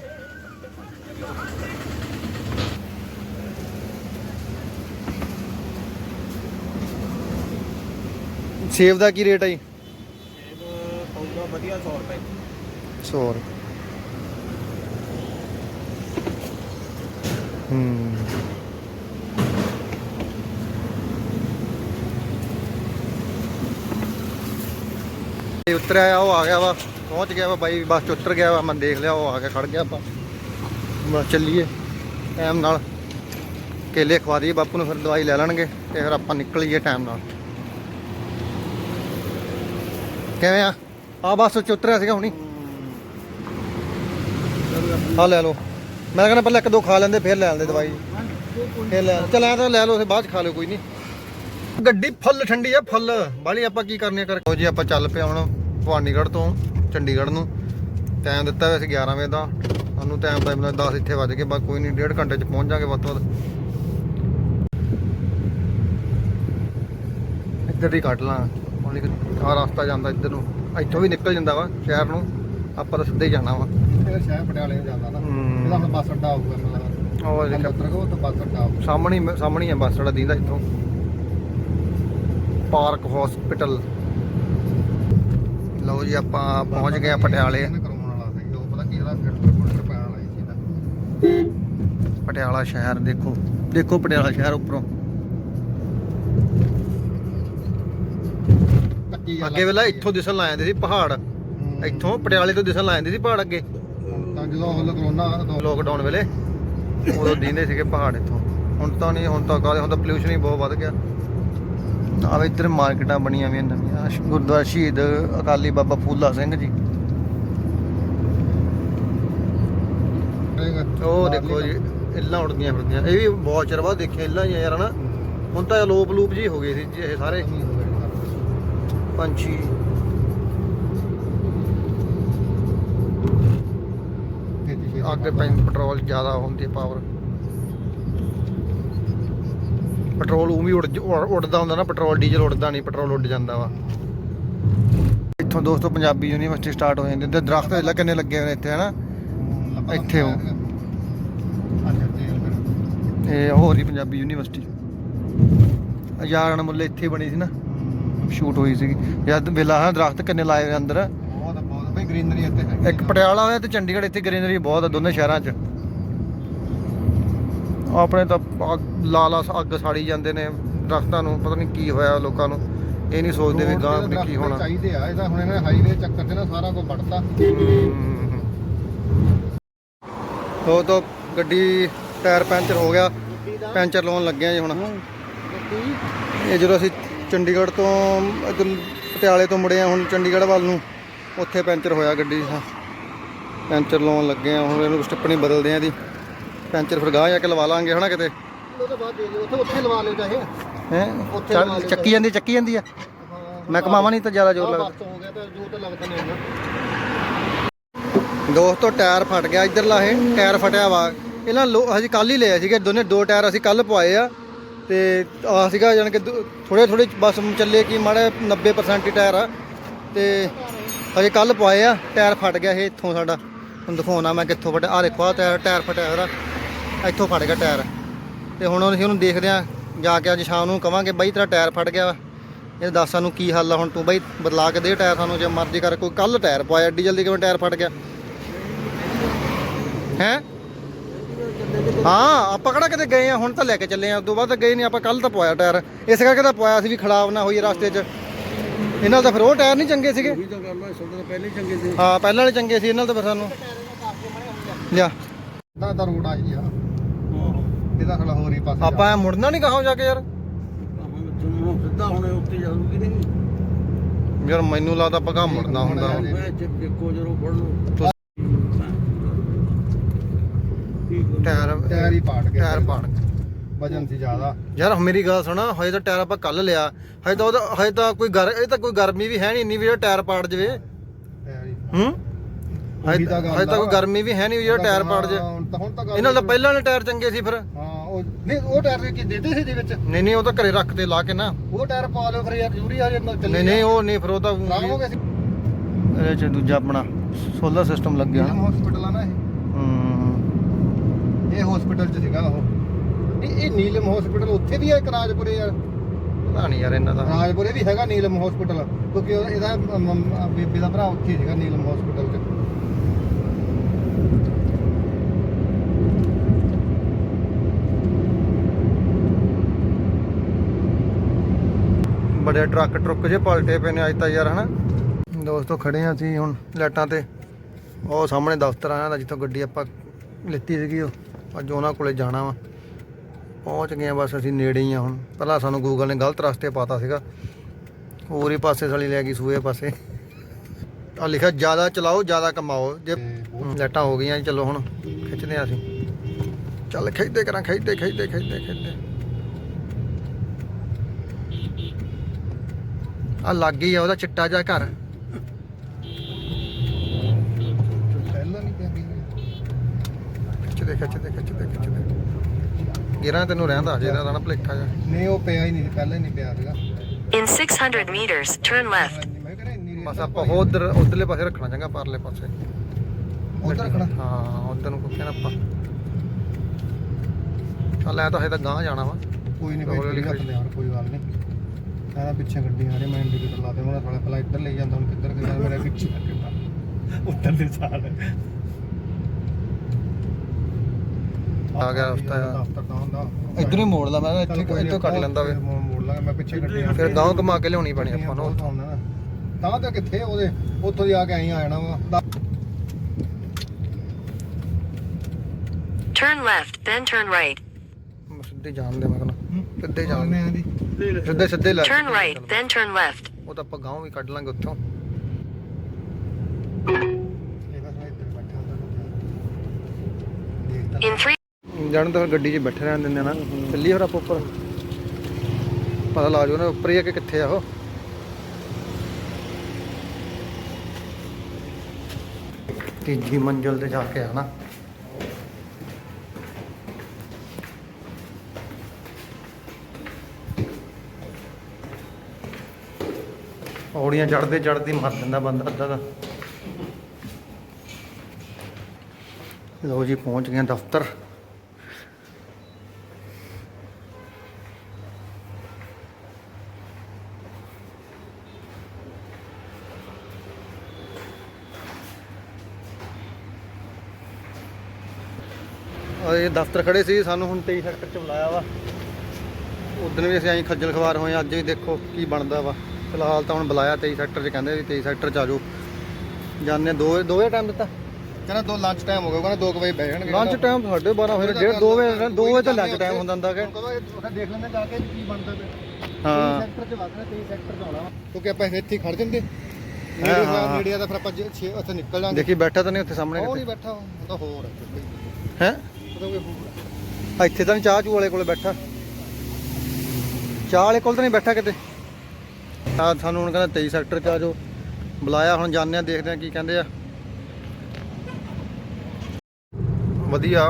ਸੇਬ ਦਾ ਕੀ ਰੇਟ ਹੈ ਜੀ? ਪੌਦਾ ਵਧੀਆ 100 ਰੁਪਏ। 100 ਹੂੰ। ਇਹ ਉਤਰਿਆ ਆ ਉਹ ਆ ਗਿਆ ਵਾ। ਪਹੁੰਚ ਗਿਆ ਵਾ, ਬਾਈ ਬਸ 'ਚ ਉਤਰ ਗਿਆ ਵਾ, ਮੈਂ ਦੇਖ ਲਿਆ, ਉਹ ਆ ਕੇ ਖੜ ਗਿਆ ਆਪਾਂ। ਬਸ ਚੱਲੀਏ, ਟਾਈਮ ਨਾਲ। ਕੇਲੇ ਖਵਾ ਦਈਏ, ਬਾਪੂ ਨੂੰ ਫਿਰ ਦਵਾਈ ਲੈ ਲੈਣਗੇ, ਤੇ ਫਿਰ ਆਪਾਂ ਨਿਕਲੀਏ ਟਾਈਮ ਨਾਲ। ਕਿਵੇਂ ਆ? ਆ ਬਸ ਉਤਰਿਆ ਸੀਗਾ ਹੁਣੀ। ਆ ਲੈ ਲਓ। ਮੈਂ ਕਹਿੰਦਾ ਪਹਿਲਾਂ ਇੱਕ ਦੋ ਖਾ ਲੈਂਦੇ, ਫਿਰ ਲੈ ਲੈਂਦੇ ਦਵਾਈ। ਫਿਰ ਲੈ ਚਲ ਐ ਤਾਂ ਲੈ ਲਓ, ਫਿਰ ਬਾਅਦ ਚ ਖਾ ਲਓ, ਕੋਈ ਨਹੀਂ। ਗੱਡੀ ਫੁੱਲ ਠੰਡੀ ਆ, ਫੁੱਲ। ਬਾਲੀ ਆਪਾਂ ਕੀ ਕਰਨੀ ਕਰ ਜੀ, ਆਪਾਂ ਚੱਲ ਪਿਆ ਹੁਣ ਭਵਾਨੀਗੜ੍ਹ ਤੋਂ। ਚੰਡੀਗੜ੍ਹ ਨੂੰ। ਟਾਈਮ ਦਿੱਤਾ ਹੋਇਆ ਸੀ 11 ਵਜੇ ਦਾ। ਸਾਨੂੰ ਟਾਈਮ ਟਾਈਮ ਨਾਲ 10 ਇੱਥੇ ਵੱਜ ਗਏ ਬਸ ਕੋਈ ਨਹੀਂ ਡੇਢ ਘੰਟੇ ਚ ਪਹੁੰਚ ਜਾਾਂਗੇ ਵੱਧ ਤੋਂ ਵੱਧ। ਇੱਧਰ ਹੀ ਕੱਟ ਲਾਂ। ਹੁਣ ਆ ਰਸਤਾ ਜਾਂਦਾ ਇੱਧਰ ਨੂੰ। ਇੱਥੋਂ ਵੀ ਨਿਕਲ ਜਾਂਦਾ ਵਾ ਸ਼ਹਿਰ ਨੂੰ। ਆਪਾਂ ਤਾਂ ਸਿੱਧੇ ਜਾਣਾ ਵਾ। ਇਹ ਸ਼ਹਿਰ ਪਟਿਆਲੇ ਨੂੰ ਜਾਂਦਾ ਨਾ। ਇਹਦਾ ਹੁਣ ਬੱਸ ਅੱਡਾ ਆਊਗਾ ਮਤਲਬ ਉਹ ਦੇਖਿਆ ਉੱਤਰ ਕੋ ਤਾਂ ਬੱਸ ਅੱਡਾ ਸਾਹਮਣੇ ਸਾਹਮਣੇ ਹੀ ਬੱਸ ਜਿਹੜਾ ਦੀਂਦਾ ਇੱਥੋਂ। ਪਾਰਕ ਹਸਪੀਟਲ ਲਓ ਜੀ ਆਪਾਂ ਪਹੁੰਚ ਗਏ ਪਟਿਆਲੇ। ਪਟਿਆਲਾ ਸ਼ਹਿਰ ਦੇਖੋ ਦੇਖੋ ਪਟਿਆਲਾ ਸ਼ਹਿਰ ਉੱਪਰੋਂ। ਅੱਗੇ ਵੇਲਾ ਇੱਥੋਂ ਦਿਸਣ ਲੱਗ ਜਾਂਦੇ ਸੀ ਪਹਾੜ। ਇੱਥੋਂ ਪਟਿਆਲੇ ਤੋਂ ਦਿਸਣ ਲੱਗ ਜਾਂਦੇ ਸੀ ਪਹਾੜ ਅੱਗੇ। ਤਾਂ ਜਦੋਂ ਉਹ ਕਰੋਨਾ ਲੋਕਡਾਊਨ ਵੇਲੇ ਉਦੋਂ ਦੀਂਦੇ ਸੀਗੇ ਪਹਾੜ ਇੱਥੋਂ। ਹੁਣ ਤਾਂ ਨਹੀਂ ਹੁਣ ਤਾਂ ਕਾਲੇ ਹੁਣ ਤਾਂ ਪੋਲਿਊਸ਼ਨ ਹੀ ਬਹੁਤ ਵੱਧ ਗਿਆ। ਆਵੇ ਇੱਧਰ ਮਾਰਕੀਟਾਂ ਬਣੀਆਂ ਵੀਆਂ ਨਵੀਆਂ। ਗੁਰਦੁਆਰਾ ਸ਼ਹੀਦ ਅਕਾਲੀ ਬਾਬਾ ਫੂਲਾ ਸਿੰਘ ਜੀ। ਉਹ ਦੇਖੋ ਜੀ, ਇੱਲਾਂ ਉੜਦੀਆਂ ਫਿਰਦੀਆਂ। ਇਹ ਵੀ ਬਹੁਤ ਚਿਰ ਬਾਅਦ ਦੇਖਿਆ ਇੱਲਾਂ ਯਾਰ, ਹਨਾ? ਹੁਣ ਤਾਂ ਲੋਪ ਲੂਪ ਜੀ ਹੋ ਗਏ ਸੀ ਇਹ ਸਾਰੇ। ਪੰਛੀ। ਅੱਗੇ ਪੈਟਰੋਲ ਜ਼ਿਆਦਾ ਹੁੰਦੀ ਪਾਵਰ ਪੈਟਰੋਲ ਉਹ ਵੀ ਉੜ ਉੱਡਦਾ ਹੁੰਦਾ ਨਾ, ਪੈਟਰੋਲ ਡੀਜ਼ਲ ਉੱਡਦਾ ਨਹੀਂ, ਪੈਟਰੋਲ ਉੱਡ ਜਾਂਦਾ ਵਾ। ਇੱਥੋਂ ਦੋਸਤੋ ਪੰਜਾਬੀ ਯੂਨੀਵਰਸਿਟੀ ਸਟਾਰਟ ਹੋ ਜਾਂਦੀ ਤੇ ਦਰਖਤ ਵੇਲਾ ਕਿੰਨੇ ਲੱਗੇ ਹੋਏ ਨੇ ਇੱਥੇ ਹਨਾ? ਇੱਥੇ ਉਹ। ਇਹ ਹੋਰ ਹੀ ਪੰਜਾਬੀ ਯੂਨੀਵਰਸਿਟੀ। ਆਜ਼ਾਦ ਮੁੱਲੇ ਇੱਥੇ ਹੀ ਬਣੀ ਸੀ ਨਾ। ਸ਼ੂਟ ਹੋਈ ਸੀਗੀ। ਜਦ ਵੇਲਾ ਹੈ ਦਰਖਤ ਕਿੰਨੇ ਲਾਏ ਹੋਏ ਅੰਦਰ? ਬਹੁਤ ਬਹੁਤ ਬਈ ਗ੍ਰੀਨਰੀ ਇੱਥੇ ਹੈ ਇੱਕ ਪਟਿਆਲਾ ਹੋਇਆ ਤੇ ਚੰਡੀਗੜ੍ਹ ਇੱਥੇ ਗ੍ਰੀਨਰੀ ਬਹੁਤ ਆ ਦੋਨੇ ਸ਼ਹਿਰਾਂ 'ਚ। ਆਪਣੇ ਤਾਂ ਲਾਲਾ ਅੱਗ ਸਾੜੀ ਜਾਂਦੇ ਨੇ ਦਰਖਤਾਂ ਨੂੰ ਪਤਾ ਨਹੀਂ ਕੀ ਹੋਇਆ ਲੋਕਾਂ ਨੂੰ। ਇਹ ਨਹੀਂ ਸੋਚਦੇ ਵੀ ਗਾਂ ਆਪਣੇ ਕੀ ਹੋਣਾ। ਚਾਹੀਦੇ ਆ ਇਹਦਾ ਹੁਣ ਇਹਨਾਂ ਨੇ ਹਾਈਵੇ ਚੱਕਰ 'ਚ ਨਾ ਸਾਰਾ ਕੁਝ ਵੱਢਤਾ ਹੋ। ਤਾਂ ਗੱਡੀ ਟਾਇਰ ਪੈਂਚਰ ਹੋ ਗਿਆ ਪੈਂਚਰ ਲਾਉਣ ਲੱਗੇ ਆ ਜੀ ਹੁਣ। ਇਹ ਜਦੋਂ ਅਸੀਂ ਚੰਡੀਗੜ੍ਹ ਤੋਂ ਇੱਧਰ ਪਟਿਆਲੇ ਤੋਂ ਮੁੜੇ ਆ ਹੁਣ ਚੰਡੀਗੜ੍ਹ ਵੱਲ ਨੂੰ ਉੱਥੇ ਪੈਂਚਰ ਹੋਇਆ ਗੱਡੀ ਦਾ। ਪੈਂਚਰ ਲਾਉਣ ਲੱਗੇ ਆ ਹੁਣ ਇਹਨੂੰ ਸਟੱਪਣੀ ਬਦਲਦੇ ਆ ਦੀ ਪੈਂਚਰ ਫਿਰ ਗਾਹ ਜਾ ਕੇ ਲਵਾ ਲਾਂਗੇ ਹਨਾ ਕਿਤੇ। ਉਹ ਤੋਂ ਬਾਅਦ ਦੇ ਦਿਓ ਉੱਥੇ ਉੱਥੇ ਲਵਾ ਲਿਓ ਚਾਹੇ। ਹੈ? ਉੱਥੇ ਚੱਕੀ ਜਾਂਦੀ ਚੱਕੀ ਜਾਂਦੀ ਆ? ਮੈਂ ਕਮਾਵਾਂ ਨਹੀਂ ਤਾਂ ਜ਼ਿਆਦਾ ਜ਼ੋਰ ਲੱਗਦਾ। ਬਸ ਹੋ ਗਿਆ ਤਾਂ ਜੋ ਤਾਂ ਲੱਗਦਾ ਨਹੀਂ ਹੁੰਦਾ ਦੋਸਤੋ ਟਾਇਰ ਫਟ ਗਿਆ ਇਧਰਲਾ ਇਹ ਟਾਇਰ ਫਟਿਆ ਵਾ। ਇਹਨਾਂ ਲੋ ਹਜੇ ਕੱਲ ਹੀ ਲਿਆ ਸੀਗੇ ਦੋਨੇ ਦੋ ਟਾਇਰ ਅਸੀਂ ਕੱਲ ਪਵਾਏ ਆ। ਤੇ ਆ ਸੀਗਾ ਜਾਨ ਕਿ ਥੋੜੇ ਥੋੜੇ ਬਸ ਚੱਲੇ ਕਿ ਮਾੜੇ 90% ਹੀ ਟਾਇਰ ਆ। ਤੇ ਹਜੇ ਕੱਲ ਪਵਾਏ ਆ ਟਾਇਰ ਫਟ ਗਿਆ ਇਹ ਇੱਥੋਂ ਸਾਡਾ। ਹੁਣ ਦਿਖਾਉਣਾ ਮੈਂ ਕਿੱਥੋਂ ਫਟਿਆ। ਆ ਦੇਖੋ ਆ ਟਾਇਰ ਟਾਇਰ ਫਟਿਆ ਉਹਦਾ ਇੱਥੋਂ ਫਟ ਗਿਆ ਟਾਇਰ। ਤੇ ਹੁਣ ਅਸੀਂ ਉਹਨੂੰ ਦੇਖਦੇ ਆ ਜਾ ਕੇ ਅੱਜ ਸ਼ਾਮ ਨੂੰ ਕਵਾਂਗੇ ਬਾਈ ਤੇਰਾ ਟਾਇਰ ਫਟ ਗਿਆ ਵਾ। ਇਹ ਦੱਸ ਸਾਨੂੰ ਕੀ ਹੱਲ ਆ ਹੁਣ ਤੂੰ? ਬਾਈ ਬਦਲਾ ਕੇ ਦੇ ਟਾਇਰ ਸਾਨੂੰ ਜੇ ਮਰਜ਼ੀ ਕਰ ਕੋਈ ਕੱਲ ਟਾਇਰ ਪਵਾਇਆ ਐਡੀ ਜਲਦੀ ਕਿਵੇਂ ਟਾਇਰ ਫਟ ਗਿਆ? ਹੈ? ਹਾਂ ਆਪਾਂ ਕਿਹੜਾ ਕਿਤੇ ਗਏ ਆ ਹੁਣ ਤਾਂ ਲੈ ਕੇ ਚੱਲੇ ਆ ਉਦੋਂ ਬਾਅਦ ਤਾਂ ਗਏ ਨਹੀਂ ਆਪਾਂ ਕੱਲ ਤਾਂ ਪਵਾਇਆ ਟਾਇਰ। ਇਸ ਕਰਕੇ ਤਾਂ ਪਵਾਇਆ ਸੀ ਵੀ ਖਰਾਬ ਨਾ ਹੋਈ ਰਸਤੇ 'ਚ। ਇਹਨਾਂ ਤਾਂ ਫਿਰ ਉਹ ਟਾਇਰ ਨਹੀਂ ਚੰਗੇ ਸੀਗੇ? ਹੀ ਚੰਗੇ ਸੀ। ਹਾਂ ਪਹਿਲਾਂ ਵਾਲੇ ਚੰਗੇ ਸੀ ਇਹਨਾਂ ਤਾਂ ਫਿਰ ਸਾਨੂੰ। ਲਿਆ। ਦਾ ਤਾਂ ਰੋਡ ਆ ਜੀ ਆ। ਇਹਦਾ ਖੜਾ ਹੋਰ ਹੀ ਪਾਸੇ ਆਪਾਂ ਐਂ ਮੁੜਨਾ ਨਹੀਂ ਕਹਾਂ ਜਾ ਕੇ ਯਾਰ? ਤੁਹਾਨੂੰ ਸਿੱਧਾ ਹੁਣੇ ਉੱਤੇ ਜਾਊਗੀ ਨਹੀਂ? ਯਾਰ ਮੈਨੂੰ ਲੱਗਦਾ ਆਪਾਂ ਕਹਾਂ ਮੁੜਨਾ ਹੁੰਦਾ। ਹੁਣ ਮੈਂ ਦੇਖੋ ਫੜ ਲਓ। ਟਾਇਰ ਟਾਇਰ ਹੀ ਪਾੜ ਗਿਆ ਟਾਇਰ ਪਾੜ। ਵਜਨ ਸੀ ਜ਼ਿਆਦਾ। ਯਾਰ ਮੇਰੀ ਗੱਲ ਸੁਣਾ ਹਜੇ ਤਾਂ ਟਾਇਰ ਆਪਾਂ ਕੱਲ ਲਿਆ। ਹਜੇ ਤਾਂ ਉਹਦਾ ਹਜੇ ਤਾਂ ਕੋਈ ਗਰ ਇਹ ਤਾਂ ਕੋਈ ਗਰਮੀ ਵੀ ਹੈ ਨਹੀਂ ਇੰਨੀ ਵੀ ਜਿਹੜਾ ਟਾਇਰ ਪਾੜ ਜਵੇ। ਹੀ ਹਜੇ ਤਾਂ ਕੋਈ। ਗਰਮੀ ਵੀ ਹੈ ਨਹੀਂ ਵੀ ਜਿਹੜਾ ਟਾਇਰ ਪਾੜ ਜੇ। ਹੁਣ ਤਾਂ ਹੁਣ ਤਾਂ ਗੱਲ ਇਹਨਾਂ ਦਾ ਪਹਿਲਾਂ ਵਾਲੇ ਟਾਇਰ ਚੰਗੇ ਸੀ ਫਿਰ। ਹਾਂ ਉਹ ਨਹੀਂ ਉਹ ਟਾਇਰ ਦੇ ਕੀ ਦੇਦੇ ਸੀ ਦੇ ਵਿੱਚ? ਨਹੀਂ ਨਹੀਂ ਉਹ ਤਾਂ ਘਰੇ ਰੱਖ ਤੇ ਲਾ ਕੇ ਨਾ। ਉਹ ਟਾਇਰ ਪਾ ਲਿਓ ਫਿਰ ਯਾਰ ਜ਼ਰੂਰੀ ਆ ਜੇ ਚੱਲੀ ਨਹੀਂ ਨਹੀਂ ਉਹ ਨਹੀਂ ਫਿਰ ਉਹ ਤਾਂ ਖਰਾਬ ਹੋ ਗਿਆ ਸੀ ਇਹਦੇ ਚ ਦੂਜਾ ਆਪਣਾ ਸੋਲਰ ਸਿਸਟਮ ਲੱਗਿਆ ਨੀਲਮ ਹਸਪੀਟਲ ਆ ਨਾ ਇਹ। ਹੂੰ। ਇਹ ਹਸਪੀਟਲ 'ਚ ਸੀਗਾ ਉਹ। ਇਹ ਇਹ ਨੀਲਮ ਹਸਪੀਟਲ ਉੱਥੇ ਵੀ ਹੈ ਇੱਕ ਰਾਜਪੁਰੇ ਯਾਰ? ਪਤਾ ਨਹੀਂ ਯਾਰ ਇਹਨਾਂ ਦਾ। ਰਾਜਪੁਰੇ ਵੀ ਹੈਗਾ ਨੀਲਮ ਹਸਪੀਟਲ ਕਿਉਂਕਿ ਇਹਦਾ ਬੇਬੇ ਦਾ ਭਰਾ ਉੱਥੇ ਸੀਗਾ ਨੀਲਮ ਹਸਪੀਟਲ 'ਚ। ਬੜੇ ਟਰੱਕ ਟਰੁੱਕ ਜੇ ਪਲਟੇ ਪਏ ਨੇ ਅੱਜ ਤਾਂ ਯਾਰ ਹਨਾ? ਦੋਸਤੋ ਖੜੇ ਆ ਅਸੀਂ ਹੁਣ ਲਾਈਟਾਂ ਤੇ। ਉਹ ਸਾਹਮਣੇ ਦਫ਼ਤਰ ਆਇਆ ਦਾ ਜਿੱਥੋਂ ਗੱਡੀ ਆਪਾਂ ਲਿੱਤੀ ਸੀਗੀ ਉਹ। ਅੱਜ ਉਹਨਾਂ ਕੋਲੇ ਜਾਣਾ ਵਾ। ਪਹੁੰਚ ਗਏ ਆ ਬਸ ਅਸੀਂ ਨੇੜੇ ਹੀ ਆ ਹੁਣ। ਪਹਿਲਾਂ ਸਾਨੂੰ ਗੂਗਲ ਨੇ ਗਲਤ ਰਸਤੇ ਪਾਤਾ ਸੀਗਾ। ਹੋਰ ਹੀ ਪਾਸੇ ਸਾਲੀ ਲੈ ਗਈ ਸੂਏ ਪਾਸੇ। ਆ ਲਿਖਿਆ ਜ਼ਿਆਦਾ ਚਲਾਓ ਜ਼ਿਆਦਾ ਕਮਾਓ। ਜੇ ਲਾਈਟਾਂ ਹੋ ਗਈਆਂ ਚਲੋ ਹੁਣ ਖਿੱਚਦੇ ਆ ਅਸੀਂ। ਚੱਲ ਖਿੱਚਦੇ ਕਰਾਂ ਖਿੱਚਦੇ ਖਿੱਚਦੇ ਖਿੱਚਦੇ ਖਿੱਚਦੇ। ਆ ਲੱਗ ਗਈ ਆ ਉਹਦਾ ਚਿੱਟਾ ਜਿਹਾ ਘਰ। ਖਿੱਚਦੇ ਖਿੱਚਦੇ ਖਿੱਚਦੇ ਖਿੱਚਦੇ ਗਿਰਾਂ ਤੈਨੂੰ ਰਹਿੰਦਾ ਜੇ ਇਹਦਾ ਨਾ ਭਲੇਖਾ ਜਾ ਨਹੀਂ ਉਹ ਪਿਆ ਹੀ ਨਹੀਂ ਪਹਿਲਾਂ ਹੀ ਨਹੀਂ ਪਿਆ ਸੀਗਾ। In 600 meters, turn left. ਮੈਂ ਕਹਿੰਦਾ ਇੰਨੀ ਰੇਤ ਬਸ ਆਪਾਂ ਉਧਰ ਉਧਰਲੇ ਪਾਸੇ ਰੱਖਣਾ ਚੰਗਾ ਪਰਲੇ ਪਾਸੇ। ਉੱਧਰ ਰੱਖਣਾ? ਹਾਂ ਉਧਰ ਨੂੰ ਕੁੱਕੇ ਨਾ ਆਪਾਂ। ਚੱਲ ਐ ਤਾਂ ਹਜੇ ਤਾਂ ਗਾਂ ਜਾਣਾ ਵਾ। ਕੋਈ ਨਹੀਂ ਕੋਈ ਗੱਲ ਨਹੀਂ। ਕਹਿੰਦਾ ਪਿੱਛੇ ਗੱਡੀ ਆ ਰਹੀ ਮੈਂ ਇੰਡੀਕੇਟਰ ਲਾ ਦੇ ਉਹਨਾਂ ਸਾਲਾ ਪਹਿਲਾਂ ਇੱਧਰ ਲਈ ਜਾਂਦਾ ਹੁਣ ਕਿੱਧਰ ਗਿਆ ਮੇਰੇ ਪਿੱਛੇ ਉੱਧਰ ਦੇ ਸਾਲ। ਆ ਗਿਆ ਰਸਤਾ ਹੁੰਦਾ। ਇਧਰ ਹੀ ਮੋੜ ਲਾ ਮੈਂ ਇੱਥੇ ਇੱਥੋਂ ਕੱਟ ਲੈਂਦਾ ਵੇ। ਮੋੜ ਲਾਂਗਾ ਮੈਂ ਪਿੱਛੇ ਗੱਡੀ ਫਿਰ ਗਾਂ ਘੁਮਾ ਕੇ ਲਿਆਉਣੀ ਪੈਣੀ ਆਪਾਂ ਨੂੰ। ਤਾਂ ਤਾਂ ਕਿੱਥੇ ਉਹਦੇ? ਉੱਥੋਂ ਦੀ ਆ ਕੇ ਆਈ ਆ ਜਾਣਾ ਵਾ। Turn left, then turn right. ਸਿੱਧੇ ਜਾਣ ਦੇ ਮੈਂ ਕਹਿੰਦਾ। ਸਿੱਧੇ ਜਾਣ ਮੈਂ ਆਂਦੀ ਸਿੱਧੇ ਸਿੱਧੇ ਲੈ Turn right, then turn left. ਉਹ ਤਾਂ ਆਪਾਂ ਗਾਂ ਵੀ ਕੱਢ ਲਾਂਗੇ ਉੱਥੋਂ। ਇਹ ਬਸ ਮੈਂ ਇੱਧਰ ਬੈਠਾ ਹੁੰਦਾ ਦੇਖਦਾ In 3 ਜਾਣ ਤਾਂ ਫਿਰ ਗੱਡੀ 'ਚ ਬੈਠੇ ਰਹਿਣ ਦਿੰਦੇ ਆ ਨਾ। ਚੱਲੀ ਹੋਰ ਆਪਾਂ ਉੱਪਰ। ਪਤਾ ਲਾ ਜੋ ਨਾ ਉੱਪਰ ਹੀ ਆ ਕਿ ਕਿੱਥੇ ਆ ਉਹ। ਤੀਜੀ ਮੰਜ਼ਲ ਤੇ ਜਾ ਕੇ ਆਣਾ ਪੌੜੀਆਂ ਚੜਦੇ ਚੜਦੀ ਮਰ ਜਾਂਦਾ ਬੰਦਾ ਅੱਧਾ ਦਾ ਲੋ ਜੀ, ਪਹੁੰਚ ਗਏ ਦਫ਼ਤਰ। ਇਹ ਦਫ਼ਤਰ ਖੜੇ ਸੀ, ਸਾਨੂੰ ਹੁਣ 23 ਸੈਕਟਰ ਚ ਬੁਲਾਇਆ ਵਾ ਉਦੋਂ ਵੀ ਅਸੀਂ ਐਂ ਖੱਜਲ ਖਵਾਰ ਹੋਏ ਅੱਜ ਵੀ ਦੇਖੋ ਕੀ ਬਣਦਾ ਵਾ। ਫਿਲਹਾਲ ਤਾਂ ਹੁਣ ਬੁਲਾਇਆ 23 ਸੈਕਟਰ ਚ ਕਹਿੰਦੇ ਵੀ 23 ਸੈਕਟਰ ਚ ਆ ਜਾਓ। ਦੋ ਦੋ ਵਜੇ ਟਾਈਮ ਦਿੱਤਾ? ਕਹਿੰਦਾ ਦੋ ਲੰਚ ਟਾਈਮ ਹੋ ਗਿਆ ਕਹਿੰਦਾ 2 ਵਜੇ ਬਹਿ ਜਾਣਗੇ। ਲੰਚ ਟਾਈਮ ਸਾਡੇ 12 ਹੋਏ ਡੇਢ 2 ਵਜੇ 2 ਵਜੇ ਤਾਂ ਲੰਚ ਟਾਈਮ ਹੁੰਦਾ ਹੁੰਦਾ ਕਿ। ਉਹਦਾ ਦੇਖ ਲੈਂਦੇ ਜਾ ਕੇ ਕੀ ਬਣਦਾ ਪਿਆ। ਹਾਂ। ਸੈਕਟਰ ਚ ਵਗਣਾ 23 ਸੈਕਟਰ ਚ ਆਉਣਾ ਕਿਉਂਕਿ ਆਪਾਂ ਇੱਥੇ ਹੀ ਖੜ ਜਾਂਦੇ। ਹਾਂ, ਨੇੜੇ ਹਾਂ, ਹਾਂ। ਨੇੜੇ ਤਾਂ ਫਿਰ ਆਪਾਂ ਜੇ ਛੇ ਉੱਥੇ ਨਿਕਲ ਜਾਂਗੇ ਦੇਖੀ ਬੈਠਾ ਤਾਂ ਨਹੀਂ ਉੱਥੇ ਸਾਹਮਣੇ ਉਹ ਨਹੀਂ ਬੈਠਾ ਉਹ ਤਾਂ ਹੋਰ ਹੈ? ਹੋਰ ਇੱਥੇ ਤਾਂ ਚਾਹ ਚੂ ਵਾਲੇ ਕੋਲੇ ਬੈਠਾ। ਚਾਹ ਵਾਲੇ ਕੋਲ ਤਾਂ ਨਹੀਂ ਬੈਠਾ ਕਿਤੇ। ਆ ਸਾਨੂੰ ਹੁਣ ਕਹਿੰਦਾ 23 ਸੈਕਟਰ ਚ ਆ ਜਾਓ। ਬੁਲਾਇਆ ਹੁਣ ਜਾਂਦੇ ਆ ਦੇਖਦੇ ਆ ਕੀ ਕਹਿੰਦੇ ਆ। ਵਧੀਆ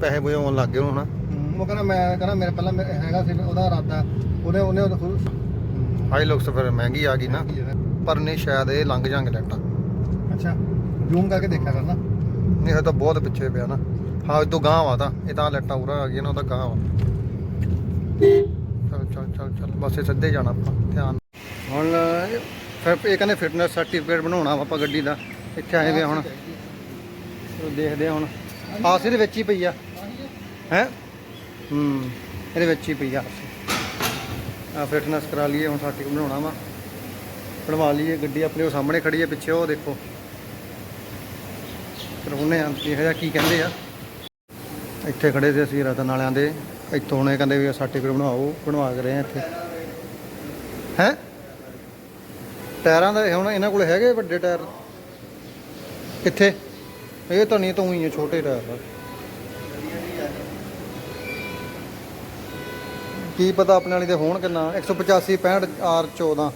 ਪੈਸੇ ਪੂਸੇ ਆਉਣ ਲੱਗ ਗਏ ਹੁਣ। ਉਹ ਕਹਿੰਦਾ ਮੈਂ ਕਹਿੰਦਾ ਮੇਰੇ ਪਹਿਲਾਂ ਮੇਰੇ ਹੈਗਾ ਸੀ ਉਹਦਾ ਇਰਾਦਾ ਉਹਨੇ ਉਹਨੇ ਉਹਦਾ ਖੁਦ ਹਾਈ ਲੁਕਸ ਫਿਰ ਮਹਿੰਗੀ ਆ ਗਈ ਨਾ? ਪਰ ਨਹੀਂ ਸ਼ਾਇਦ ਇਹ ਲੰਘ ਜਾਣਗੇ ਲੈਟਾਂ। ਅੱਛਾ ਜ਼ੂਮ ਕਰਕੇ ਦੇਖਿਆ ਕਰਨਾ। ਨਹੀਂ ਇਹ ਤਾਂ ਬਹੁਤ ਪਿੱਛੇ ਪਿਆ ਨਾ। ਹਾਂ ਇਹ ਤੋਂ ਗਾਂ ਵਾ ਤਾਂ। ਇਹ ਤਾਂ ਲੈਟਾਂ ਉਰਾ ਆ ਗਈਆਂ ਨਾ ਉਹ ਤਾਂ ਗਾਂ ਵਾ। ਚੱਲ ਚੱਲ ਚੱਲ ਚੱਲ। ਬਸ ਇਹ ਸਿੱਧੇ ਜਾਣਾ ਆਪਾਂ ਧਿਆਨ ਹੁਣ, ਫਿਰ ਇਹ ਕਹਿੰਦੇ ਫਿਟਨੈਸ ਸਰਟੀਫਿਕੇਟ ਬਣਾਉਣਾ ਵਾ ਆਪਾਂ ਗੱਡੀ ਦਾ। ਇੱਥੇ ਆਏ ਵੇ ਹੁਣ। ਚਲੋ ਦੇਖਦੇ ਆ ਹੁਣ। ਆਸ ਇਹਦੇ ਵਿੱਚ ਹੀ ਪਈ ਆ। ਹੈ? ਹੂੰ, ਇਹਦੇ ਵਿੱਚ ਹੀ ਪਈ ਆ। ਆ ਫਿਟਨੈਸ ਕਰਾ ਲਈਏ, ਹੁਣ ਸਰਟੀਫਿਕੇਟ ਬਣਾਉਣਾ ਵਾ। ਬਣਵਾ ਲਈਏ, ਗੱਡੀ ਆਪਣੇ ਉਹ ਸਾਹਮਣੇ ਖੜੀ ਹੈ ਪਿੱਛੇ ਉਹ ਦੇਖੋ। ਕਰਾਉਨੇ ਆ, ਇਹ ਜਿਹਾ ਕੀ ਕਹਿੰਦੇ ਆ? ਇੱਥੇ ਖੜੇ ਸੀ ਅਸੀਂ ਰਤਨ ਵਾਲਿਆਂ ਦੇ। ਇੱਥੋਂ ਹੁਣ ਇਹ ਕਹਿੰਦੇ ਵੀ ਸਰਟੀਫਿਕੇਟ ਬਣਵਾਓ ਬਣਵਾ ਕੇ ਰਹੇ ਆ ਇੱਥੇ। ਹੈ? ਟਾਇਰਾਂ ਦਾ ਹੁਣ ਇਹਨਾਂ ਕੋਲ ਹੈਗੇ ਵੱਡੇ ਟਾਇਰ। ਕਿੱਥੇ? ਇਹ ਤਾਂ ਨਹੀਂ ਤੂੰ ਹੀ ਆ ਛੋਟੇ ਟਾਇਰ ਕੀ ਪਤਾ ਆਪਣੇ ਵਾਲੀ ਦੇ ਹੋਣ ਕਿੰਨਾ? 185 65 ਆਰ 14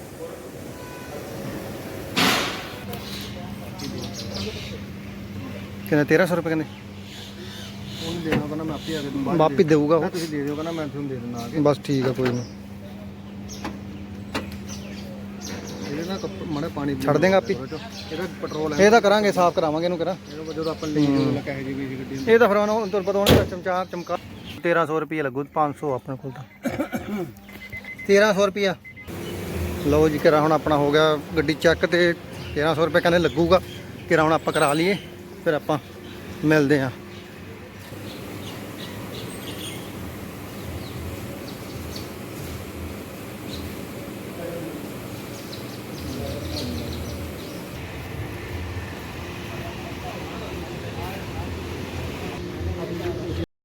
ਕਿੰਨੇ? 1300 ਰੁਪਏ ਕਹਿੰਦੇ ਉਹਨੂੰ ਦੇਣਾ ਕਹਿੰਦਾ ਮੈਂ ਆਪੇ ਆ ਕੇ ਦੂੰ ਵਾਪੀ ਦੇਊਗਾ ਉਹ। ਤੁਸੀਂ ਦੇ ਦਿਓ ਕਹਿੰਦਾ ਮੈਂ ਤੁਹਾਨੂੰ ਦੇ ਦਿੰਦਾ ਆ ਕੇ। ਬਸ ਠੀਕ ਆ ਕੋਈ ਨਹੀਂ ਇਹਦੇ ਨਾਲ ਕੱਪ ਮਾੜਾ ਪਾਣੀ ਛੱਡ ਦੇਂਗਾ ਆਪੀ। ਇਹਦਾ ਪੈਟਰੋਲ ਹੈ। ਇਹ ਤਾਂ ਕਰਾਂਗੇ ਸਾਫ਼ ਕਰਾਵਾਂਗੇ ਇਹਨੂੰ ਕਰਾਂ। ਜਦੋਂ ਆਪਾਂ ਲਈ ਜੋ ਲੱਗਾ ਹੈ ਜੀ ਵੀ ਗੱਡੀ ਇਹ ਤਾਂ ਫਿਰ ਉਹਨੂੰ ਤੁਰ ਪਤਾ ਉਹਨੇ ਚਮਚਾ ਚਮਕਾ। 1300 ਰੁਪਏ ਲੱਗੂ 500 ਆਪਣੇ ਕੋਲ ਤਾਂ। 1300 ਰੁਪਿਆ ਲਓ ਜੀ ਕਿਰਾ ਹੁਣ ਆਪਣਾ ਹੋ ਗਿਆ ਗੱਡੀ ਚੈੱਕ ਤੇ 1300 ਰੁਪਏ ਕਹਿੰਦੇ ਲੱਗੂਗਾ। ਕਿਰਾ ਹੁਣ ਆਪਾਂ ਕਰਾ ਲਈਏ ਫਿਰ ਆਪਾਂ ਮਿਲਦੇ ਆਂ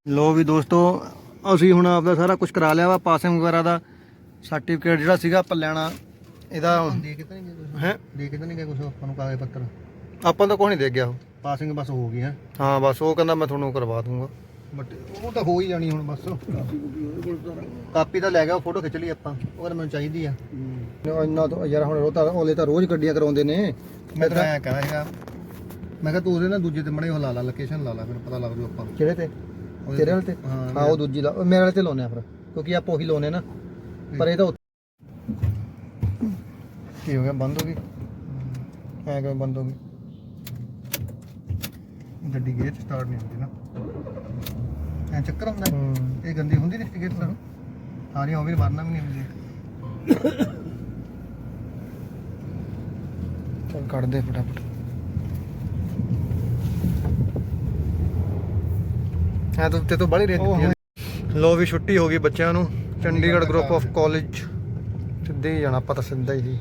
ਲੋ ਵੀ ਦੋਸਤੋ ਅਸੀਂ ਹੁਣ ਆਪਦਾ ਸਾਰਾ ਕੁਝ ਕਰਾ ਲਿਆ ਵਾ ਪਾਸਿੰਗ ਵਗੈਰਾ ਦਾ। ਸਰਟੀਫਿਕੇਟ ਜਿਹੜਾ ਸੀਗਾ ਆਪਾਂ ਲੈਣਾ। ਇਹਦਾ ਦੇ ਕੇ ਤਾਂ ਨਹੀਂ ਗਿਆ ਕੁਝ ਹੈ? ਦੇ ਕੇ ਤਾਂ ਨਹੀਂ ਗਿਆ ਕੁਝ ਆਪਾਂ ਨੂੰ ਕਾਗਜ਼ ਪੱਤਰ? ਆਪਾਂ ਤਾਂ ਕੁਛ ਨਹੀਂ ਦੇ ਗਿਆ ਉਹ। ਪਾਸਿੰਗ ਬਸ ਹੋ ਗਈ ਹੈ? ਹਾਂ ਬਸ ਉਹ ਕਹਿੰਦਾ ਮੈਂ ਤੁਹਾਨੂੰ ਕਰਵਾ ਦੂੰਗਾ। ਬਟ ਉਹ ਤਾਂ ਹੋ ਹੀ ਜਾਣੀ ਹੁਣ ਬਸ। ਕਾਪੀ ਤਾਂ ਲੈ ਗਿਆ ਫੋਟੋ ਖਿੱਚ ਲਈ ਆਪਾਂ। ਉਹ ਕਹਿੰਦਾ ਮੈਨੂੰ ਚਾਹੀਦੀ ਆ। ਇੰਨਾ ਤਾਂ ਯਾਰ ਹੁਣ ਉਹ ਤਾਂ ਉਹਲੇ ਤਾਂ ਰੋਜ਼ ਗੱਡੀਆਂ ਕਰਾਉਂਦੇ ਨੇ। ਮੈਂ ਤਾਂ ਐਂ ਕਹਾਂ ਹੈਗਾ ਮੈਂ ਕਿਹਾ ਤੂੰ ਉਹਦੇ ਨਾਲ ਦੂਜੇ ਤੇ ਮੜੇ ਉਹ ਲਾ ਲਾ ਲੋਕੇਸ਼ਨ ਲਾ ਲਾ ਫਿਰ ਪਤਾ ਲੱਗ ਜੂ ਆਪਾਂ ਕਿਹੜੇ ਤੇ? ਤੇਰੇ ਵਾਲੇ ਤੇ ਹਾਂ, ਹਾਂ ਉਹ ਦੂਜੀ ਲਾ ਉਹ ਮੇਰੇ ਵਾਲੇ ਤੇ ਲਾਉਨੇ ਆ ਫਿਰ ਕਿਉਂਕਿ ਆਪਾਂ ਉਹੀ ਲਾਉਨੇ ਨਾ। ਪਰ ਇਹ ਤਾਂ ਉੱਥੇ- ਕੀ ਹੋ ਗਿਆ ਬੰਦ ਹੋ ਗਈ? ਐ ਕਿਵੇਂ ਬੰਦ ਹੋ ਗਈ? ਗੱਡੀ ਗੇਅਰ ਚ ਸਟਾਰਟ ਨਹੀਂ ਹੁੰਦੀ ਨਾ। ਐ ਚੱਕਰ ਹੁੰਦਾ? ਹੈ। ਹੂੰ ਇਹ ਗੰਦੀ ਹੁੰਦੀ ਨਹੀਂ ਗੇਅਰ ਤਾਂ? ਸਾਰੀਆਂ ਉਹ ਵੀ ਮਾਰਨਾ ਵੀ ਨਹੀਂ ਹੁੰਦੀ ਚੱਲ ਕੱਢ ਦੇ ਫਟਾਫਟ। ਐ ਤੂੰ ਤੇ ਤੋਂ ਬੜੀ ਰੇਤ ਦਿੱਤੀ ਲੋ ਵੀ ਛੁੱਟੀ ਹੋ ਗਈ ਬੱਚਿਆਂ ਨੂੰ। ਚੰਡੀਗੜ੍ਹ ਗਰੁੱਪ ਆਫ ਕਾਲਜ ਸਿੱਧੇ ਹੀ ਜਾਣਾ ਆਪਾਂ ਤਾਂ ਸਿੱਧਾ ਹੀ।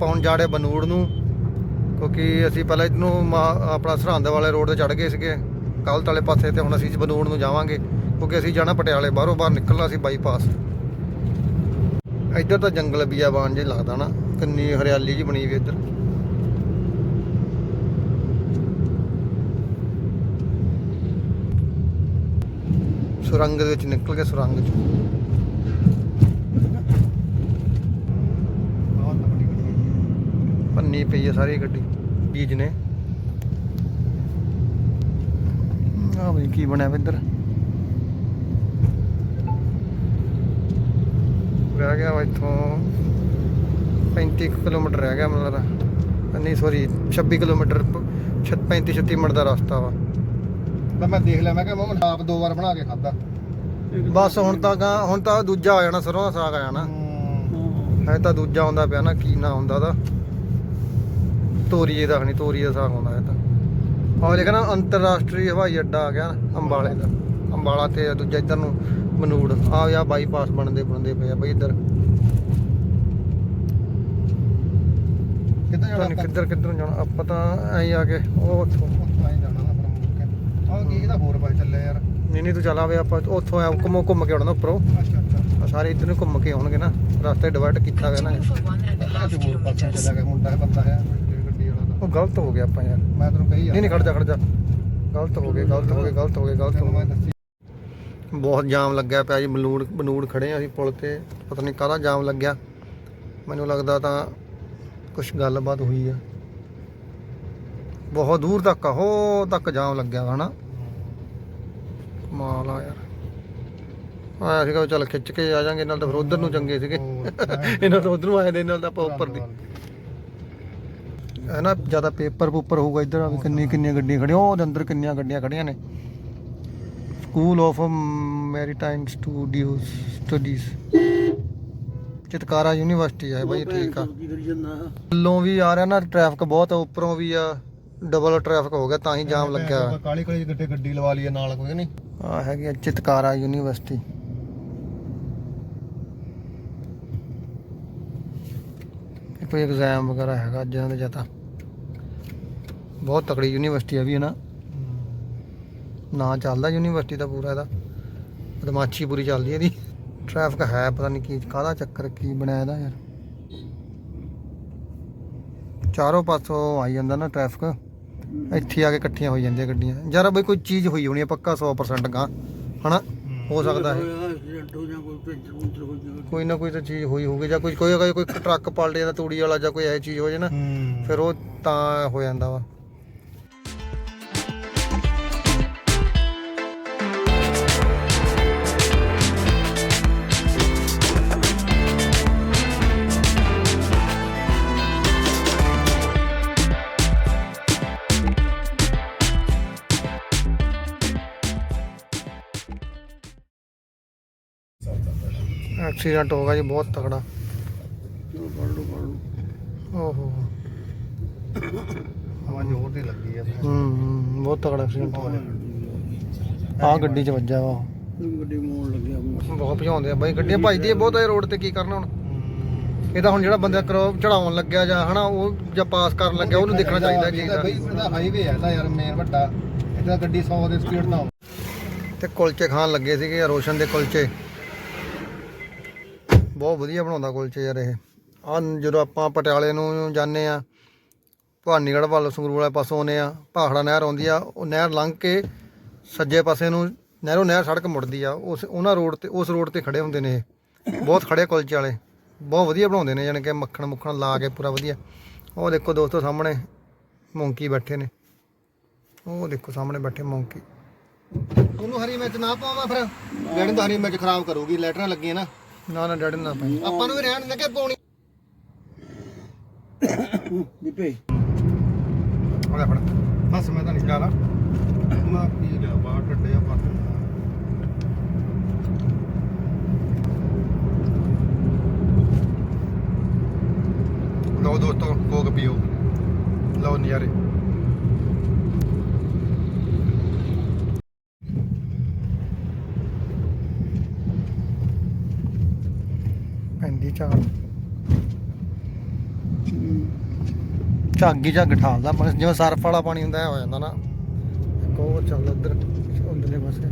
ਸੀ ਲੋ ਜਾੜੇ ਬਨੂੜ ਨੂੰ, ਕਿਉਂਕਿ ਅਸੀਂ ਪਹਿਲਾਂ ਇਹਨੂੰ ਆਪਣਾ ਸਰਹੰਦ ਵਾਲੇ ਰੋਡ ਤੇ ਚੜ ਗਏ ਸੀਗੇ। ਕੱਲ੍ਹ ਵਾਲੇ ਪਾਸੇ ਤੇ ਹੁਣ ਅਸੀਂ ਬਨੂੜ ਨੂੰ ਜਾਵਾਂਗੇ, ਕਿਉਂਕਿ ਅਸੀਂ ਜਾਣਾ ਪਟਿਆਲੇ, ਬਾਹਰੋਂ ਬਾਹਰ ਨਿਕਲਣਾ ਸੀ ਬਾਈਪਾਸ। ਇੱਧਰ ਤਾਂ ਜੰਗਲ ਬੀਆਬਾਨ ਜੇ ਲੱਗਦਾ ਨਾ, ਕਿੰਨੀ ਹਰਿਆਲੀ ਜੀ ਬਣੀ ਵੀ ਇੱਧਰ। ਸੁਰੰਗ ਦੇ ਵਿੱਚ ਨਿਕਲ ਕੇ ਸੁਰੰਗ ਚ ਬਹੁਤ ਵੱਡੀ ਗੱਡੀ ਪੰਨੀ ਪਈ ਹੈ ਸਾਰੀ ਗੱਡੀ ਬੀਜ ਨੇ। ਆ ਬਈ ਕੀ ਬਣਿਆ ਵਾ ਇੱਧਰ? ਰਹਿ ਗਿਆ ਵਾ ਇੱਥੋਂ 35 ਕੁ ਕਿਲੋਮੀਟਰ ਰਹਿ ਗਿਆ ਲੱਗਦਾ। ਨਹੀਂ ਸੌਰੀ 26 ਕਿਲੋਮੀਟਰ 35 36 ਮਿੰਟ ਦਾ ਰਸਤਾ ਵਾ। ਮੈਂ ਮੈਂ ਦੇਖ ਲਿਆ ਮੈਂ ਕਿਹਾ ਮਮਨ ਆਪ ਦੋ ਵਾਰ ਬਣਾ ਕੇ ਖਾਦਾ ਬਸ ਹੁਣ ਤਾਂ ਹੁਣ ਤਾਂ ਦੂਜਾ ਆ ਜਾਣਾ ਸਰੋਂ ਦਾ ਸਾਗ ਆ ਜਾਣਾ। ਹੈ। ਤਾਂ ਦੂਜਾ ਆਉਂਦਾ ਪਿਆ ਨਾ ਕੀ ਨਾ ਹੁੰਦਾ ਦਾ ਤੋਰੀਏ ਦਾ ਨਹੀਂ ਤੋਰੀਏ ਦਾ ਸਾਗ ਆਉਂਦਾ ਇਹ ਤਾਂ। ਆਹ ਲਿਖਿਆ ਨਾ ਅੰਤਰਰਾਸ਼ਟਰੀ ਹਵਾਈ ਅੱਡਾ ਆ ਗਿਆ ਅੰਬਾਲੇ ਦਾ। ਅੰਬਾਲਾ ਤੇ ਦੂਜਾ ਇੱਧਰ ਨੂੰ ਮਨੂੜ। ਆ ਆ ਬਾਈਪਾਸ ਬਣਦੇ ਬਣਦੇ ਪਏ ਆ ਬਈ ਇੱਧਰ। ਜਾਣਾ ਕਿੱਧਰ ਕਿੱਧਰ ਜਾਣਾ। ਆਪਾਂ ਤਾਂ ਐਂ ਆ ਕੇ ਉਹ ਉੱਥੋਂ ਉੱਥੋਂ ਆਏ ਜਾਣਾ ਨਾ ਫਿਰ ਮੁੜ ਕੇ ਇਹਦਾ ਹੋਰ ਪਾਸੇ ਚੱਲਿਆ ਯਾਰ। ਨਹੀਂ ਨਹੀਂ ਤੂੰ ਚੱਲ ਆਵੇ ਆਪਾਂ। ਉੱਥੋਂ ਐਂ ਘੁੰਮ ਘੁੰਮ ਕੇ ਆਉਣਾ ਉੱਪਰੋਂ। ਅੱਛਾ ਅੱਛਾ। ਸਾਰੇ ਇੱਧਰ ਨੂੰ ਘੁੰਮ ਕੇ ਆਉਣਗੇ ਨਾ। ਰਸਤੇ ਡਿਵਾਈਡ ਕੀਤਾ ਗਿਆ ਨਾ। ਇਹ। ਹੋਰ ਪਾਸੇ ਚੱਲਿਆ ਗਿਆ ਮੁੰਡਾ ਹੈ ਬੰਦਾ ਹੈ। ਗਲਤ ਹੋ ਗਿਆ ਆਪਾਂ ਯਾਰ। ਮੈਂ ਤੈਨੂੰ ਕਹੀ ਨਹੀਂ ਨਹੀਂ ਖੜ ਜਾ ਖੜ ਜਾ। ਗਲਤ ਹੋ ਗਏ ਗਲਤ ਹੋ ਗਏ ਗਲਤ ਹੋ ਗਏ ਗਲਤ ਹੋ ਗਏ। ਬਹੁਤ ਜਾਮ ਲੱਗਿਆ ਪਿਆ ਜੀ ਬਨੂੜ ਬਨੂੜ ਖੜੇ ਆ ਅਸੀਂ ਪੁਲ ਤੇ। ਪਤਾ ਨਹੀਂ ਕਾਹਦਾ ਜਾਮ ਲੱਗਿਆ। ਮੈਨੂੰ ਲੱਗਦਾ ਤਾਂ ਕੁਝ ਗੱਲਬਾਤ ਹੋਈ ਆ। ਬਹੁਤ ਦੂਰ ਤੱਕ ਆ ਹੋ ਤੱਕ ਜਾਮ ਲੱਗਿਆ ਹਨਾ? ਮਾਲ ਆ ਯਾਰ। ਆਇਆ ਸੀਗਾ ਚੱਲ ਖਿੱਚ ਕੇ ਆ ਜਾਾਂਗੇ ਨਾਲ ਤਾਂ ਫਿਰ ਉਧਰ ਨੂੰ ਚੰਗੇ ਸੀਗੇ। ਇਹਨਾਂ ਤੋਂ ਉਧਰ ਨੂੰ ਆਏ ਦੇ ਨਾਲ ਤਾਂ ਆਪਾਂ ਉੱਪਰ ਦੀ। ਹੈ ਨਾ ਜ਼ਿਆਦਾ ਪੇਪਰ ਪੂਪਰ ਹੋਊਗਾ ਇੱਧਰ ਆ ਵੀ ਕਿੰਨੀ ਕਿੰਨੀਆਂ ਗੱਡੀਆਂ ਖੜੀਆਂ ਉਹ ਅੰਦਰ ਕਿੰਨੀਆਂ ਗੱਡੀਆਂ ਖੜੀਆਂ ਨੇ। School of maritime studios studies Chitkara university ਹੈ ਬਾਈ ਠੀਕ ਆ। ਵੱਲੋਂ ਵੀ ਆ ਰਿਹਾ ਨਾ ਟ੍ਰੈਫਿਕ ਬਹੁਤ ਆ ਉੱਪਰੋਂ ਵੀ ਆ ਡਬਲ ਟ੍ਰੈਫਿਕ ਹੋ ਗਿਆ ਤਾਂ ਹੀ ਜਾਮ ਲੱਗਿਆ। ਕਾਲੀ ਕਾਲੀ ਗੱਡੀ ਗੱਡੀ ਲਵਾ ਲਈਏ ਨਾਲ ਕੋਈ ਨਹੀਂ। ਆ ਹੈਗੀ ਆ ਚਿਤਕਾਰਾ ਯੂਨੀਵਰਸਿਟੀ ਇਹ ਕੋਈ ਐਗਜ਼ਾਮ ਵਗੈਰਾ ਹੈਗਾ ਅੱਜ ਇਹਨਾਂ ਦੇ ਜਾਂ ਤਾਂ ਬਹੁਤ ਤਕੜੀ ਯੂਨੀਵਰਸਿਟੀ ਆ ਵੀ ਹੈ ਨਾ? ਨਾਂ ਚੱਲਦਾ ਯੂਨੀਵਰਸਿਟੀ ਦਾ ਪੂਰਾ ਇਹਦਾ। ਬਦਮਾਸ਼ੀ ਪੂਰੀ ਚੱਲਦੀ ਇਹਦੀ। ਟ੍ਰੈਫਿਕ ਹੈ ਪਤਾ ਨਹੀਂ ਕੀ ਕਾਹਦਾ ਚੱਕਰ ਕੀ ਬਣਾਇਆ ਇਹਦਾ ਯਾਰ? ਚਾਰੋਂ ਪਾਸੋਂ ਆਈ ਜਾਂਦਾ ਨਾ ਟ੍ਰੈਫਿਕ ਇੱਥੇ ਆ ਕੇ ਇਕੱਠੀਆਂ ਹੋਈ ਜਾਂਦੀਆਂ ਗੱਡੀਆਂ। ਯਾਰ ਬਈ ਕੋਈ ਚੀਜ਼ ਹੋਈ ਹੋਣੀ ਆ ਪੱਕਾ 100% ਗਾ ਹਨਾ? ਹੋ ਸਕਦਾ ਹੈ ਹੋ ਕੋਈ ਹੋ ਨਾ ਕੋਈ ਤਾਂ ਚੀਜ਼ ਹੋਈ ਹੋਊਗੀ ਜਾਂ ਕੋਈ ਕੋਈ ਕੋਈ ਟਰੱਕ ਪਲਟ ਜਾਂਦਾ ਤੂੜੀ ਵਾਲਾ ਜਾਂ ਕੋਈ ਐਸੀ ਚੀਜ਼ ਹੋ ਜੇ ਨਾ ਹੂੰ। ਫਿਰ ਉਹ ਤਾਂ ਹੋ ਜਾਂਦਾ ਵਾ। ਐਕਸੀਡੈਂਟ ਹੋ ਗਿਆ ਜੀ ਬਹੁਤ ਤਕੜਾ। ਓਹੋ। ਹਵਾ ਜ਼ੋਰ ਦੀ ਲੱਗੀ ਆ। ਹੂੰ ਹੂੰ ਬਹੁਤ ਤਕੜਾ ਐਕਸੀਡੈਂਟ ਹੋ ਗਿਆ ਆ ਗੱਡੀ 'ਚ ਵੱਜਾ ਵਾ। ਉਹ। ਗੱਡੀ ਮੋੜ ਲੱਗਿਆ ਮੋੜ। ਬਹੁਤ ਭਜਾਉਂਦੇ ਆ ਬਾਈ ਗੱਡੀਆਂ ਭਜਦੀ ਆ ਬਹੁਤ ਇਹ ਰੋਡ ਤੇ ਕੀ ਕਰਨਾ ਹੁਣ। ਇਹ ਤਾਂ ਹੁਣ ਜਿਹੜਾ ਬੰਦਾ ਕਰੋ ਚੜਾਉਣ ਲੱਗਿਆ ਜਾਂ ਹਨਾ ਉਹ ਜਾਂ ਪਾਸ ਕਰਨ ਲੱਗਿਆ ਉਹਨੂੰ ਦੇਖਣਾ ਚਾਹੀਦਾ ਜੀ ਬਈ ਇਹਦਾ ਹਾਈਵੇ ਹੈ ਤਾਂ ਯਾਰ ਮੇਨ ਵੱਡਾ। ਇਹਦਾ ਗੱਡੀ 100 ਦੇ ਸਪੀਡ ਨਾਲ। ਤੇ ਕੁਲਚੇ ਖਾਣ ਲੱਗੇ ਸੀਗੇ ਰੋਸ਼ਨ ਦੇ ਕੁਲਚੇ। ਬਹੁਤ ਵਧੀਆ ਬਣਾਉਂਦਾ ਕੁਲਚੇ ਯਾਰ ਇਹ। ਆ ਜਦੋਂ ਆਪਾਂ ਪਟਿਆਲੇ ਨੂੰ ਜਾਂਦੇ ਆ ਭਵਾਨੀਗੜ੍ਹ ਵੱਲ, ਸੰਗਰੂਰ ਵਾਲੇ ਪਾਸੋਂ ਆਉਂਦੇ ਆ ਭਾਖੜਾ ਨਹਿਰ ਆਉਂਦੀ ਆ, ਉਹ ਨਹਿਰ ਲੰਘ ਕੇ ਸੱਜੇ ਪਾਸੇ ਨੂੰ ਨਹਿਰੋਂ ਨਹਿਰ ਸੜਕ ਮੁੜਦੀ ਆ, ਉਸ ਉਹਨਾਂ ਰੋਡ ਤੇ, ਉਸ ਰੋਡ ਤੇ ਖੜੇ ਹੁੰਦੇ ਨੇ ਇਹ। ਬਹੁਤ ਖੜੇ ਕੁਲਚੇ ਵਾਲੇ। ਬਹੁਤ ਵਧੀਆ ਬਣਾਉਂਦੇ ਨੇ ਜਾਣੀ ਕਿ ਮੱਖਣ ਮੁੱਖਣ ਲਾ ਕੇ ਪੂਰਾ ਵਧੀਆ। ਉਹ ਦੇਖੋ ਦੋਸਤੋ ਸਾਹਮਣੇ, ਮੌਂਕੀ ਬੈਠੇ ਨੇ। ਉਹ ਦੇਖੋ ਸਾਹਮਣੇ ਬੈਠੇ ਮੌਂਕੀ। ਉਹਨੂੰ ਹਰੀ ਮਿਰਚ ਨਾ ਪਾਵਾਂ ਫਿਰ? ਜਿਹੜੀ ਤਾਂ ਹਰੀ ਮਿਰਚ ਖਰਾਬ ਕਰੂਗੀ, ਲੈਟਰਾਂ ਲੱਗੀਆਂ ਨਾ। ਨਾ ਨਾ ਡੈਡ ਨਾ ਭਾਈ ਆਪਾਂ ਨੂੰ ਵੀ ਰਹਿਣ ਕਿ ਪਾਉਣੀ ਦੀਪੇ। ਉਹਦਾ ਫੜ। ਬਸ ਮੈਂ ਤਾਂ ਨਹੀਂ ਜਾਣਾ ਮੈਂ ਪੀ ਲਿਆ ਬਾਹਰ ਡੱਡੇ ਆ ਪਰ ਲਓ ਦੋਸਤੋ ਕੋਕ ਪੀਓ। ਲਓ ਨਜ਼ਾਰੇ। ਪੈਂਦੀ ਝੱਗ ਹੀ ਝੱਗ ਠਾਲਦਾ ਬਸ ਜਿਵੇਂ ਸਰਫ ਵਾਲਾ ਪਾਣੀ ਹੁੰਦਾ ਹੋ ਜਾਂਦਾ ਨਾ। ਕੋ ਚੱਲ ਉਧਰ ਉਧਰਲੇ ਪਾਸੇ।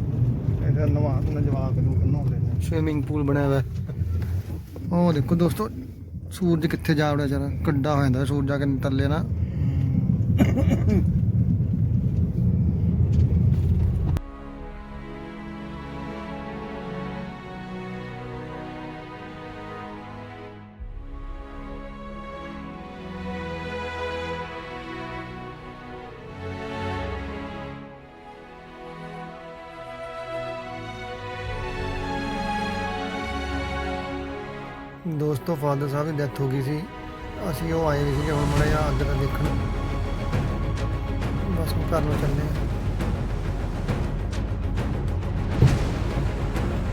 ਇਹਦਾ ਨਵਾ ਤੂੰ ਜਵਾਬ ਨੂੰ ਨਹਾਉਂਦੇ ਨੇ। ਸਵਿਮਿੰਗ ਪੂਲ ਬਣਿਆ ਹੋਇਆ। ਉਹ ਦੇਖੋ ਦੋਸਤੋ ਸੂਰਜ ਕਿੱਥੇ ਜਾ ਵੜਿਆ ਜਰਾ ਕੱਡਾ ਹੋ ਜਾਂਦਾ ਸੂਰਜ ਜਾ ਕੇ ਥੱਲੇ ਨਾ। ਉਸ ਤੋਂ ਫਾਦਰ ਸਾਹਿਬ ਦੀ ਡੈਥ ਹੋ ਗਈ ਸੀ। ਅਸੀਂ ਉਹ ਆਏ ਸੀਗੇ, ਹੁਣ ਮੜੇ ਆ ਅੰਦਰ ਦੇਖਣ। ਬਸ ਹੁਣ ਘਰ ਨੂੰ ਚੱਲੇ ਆ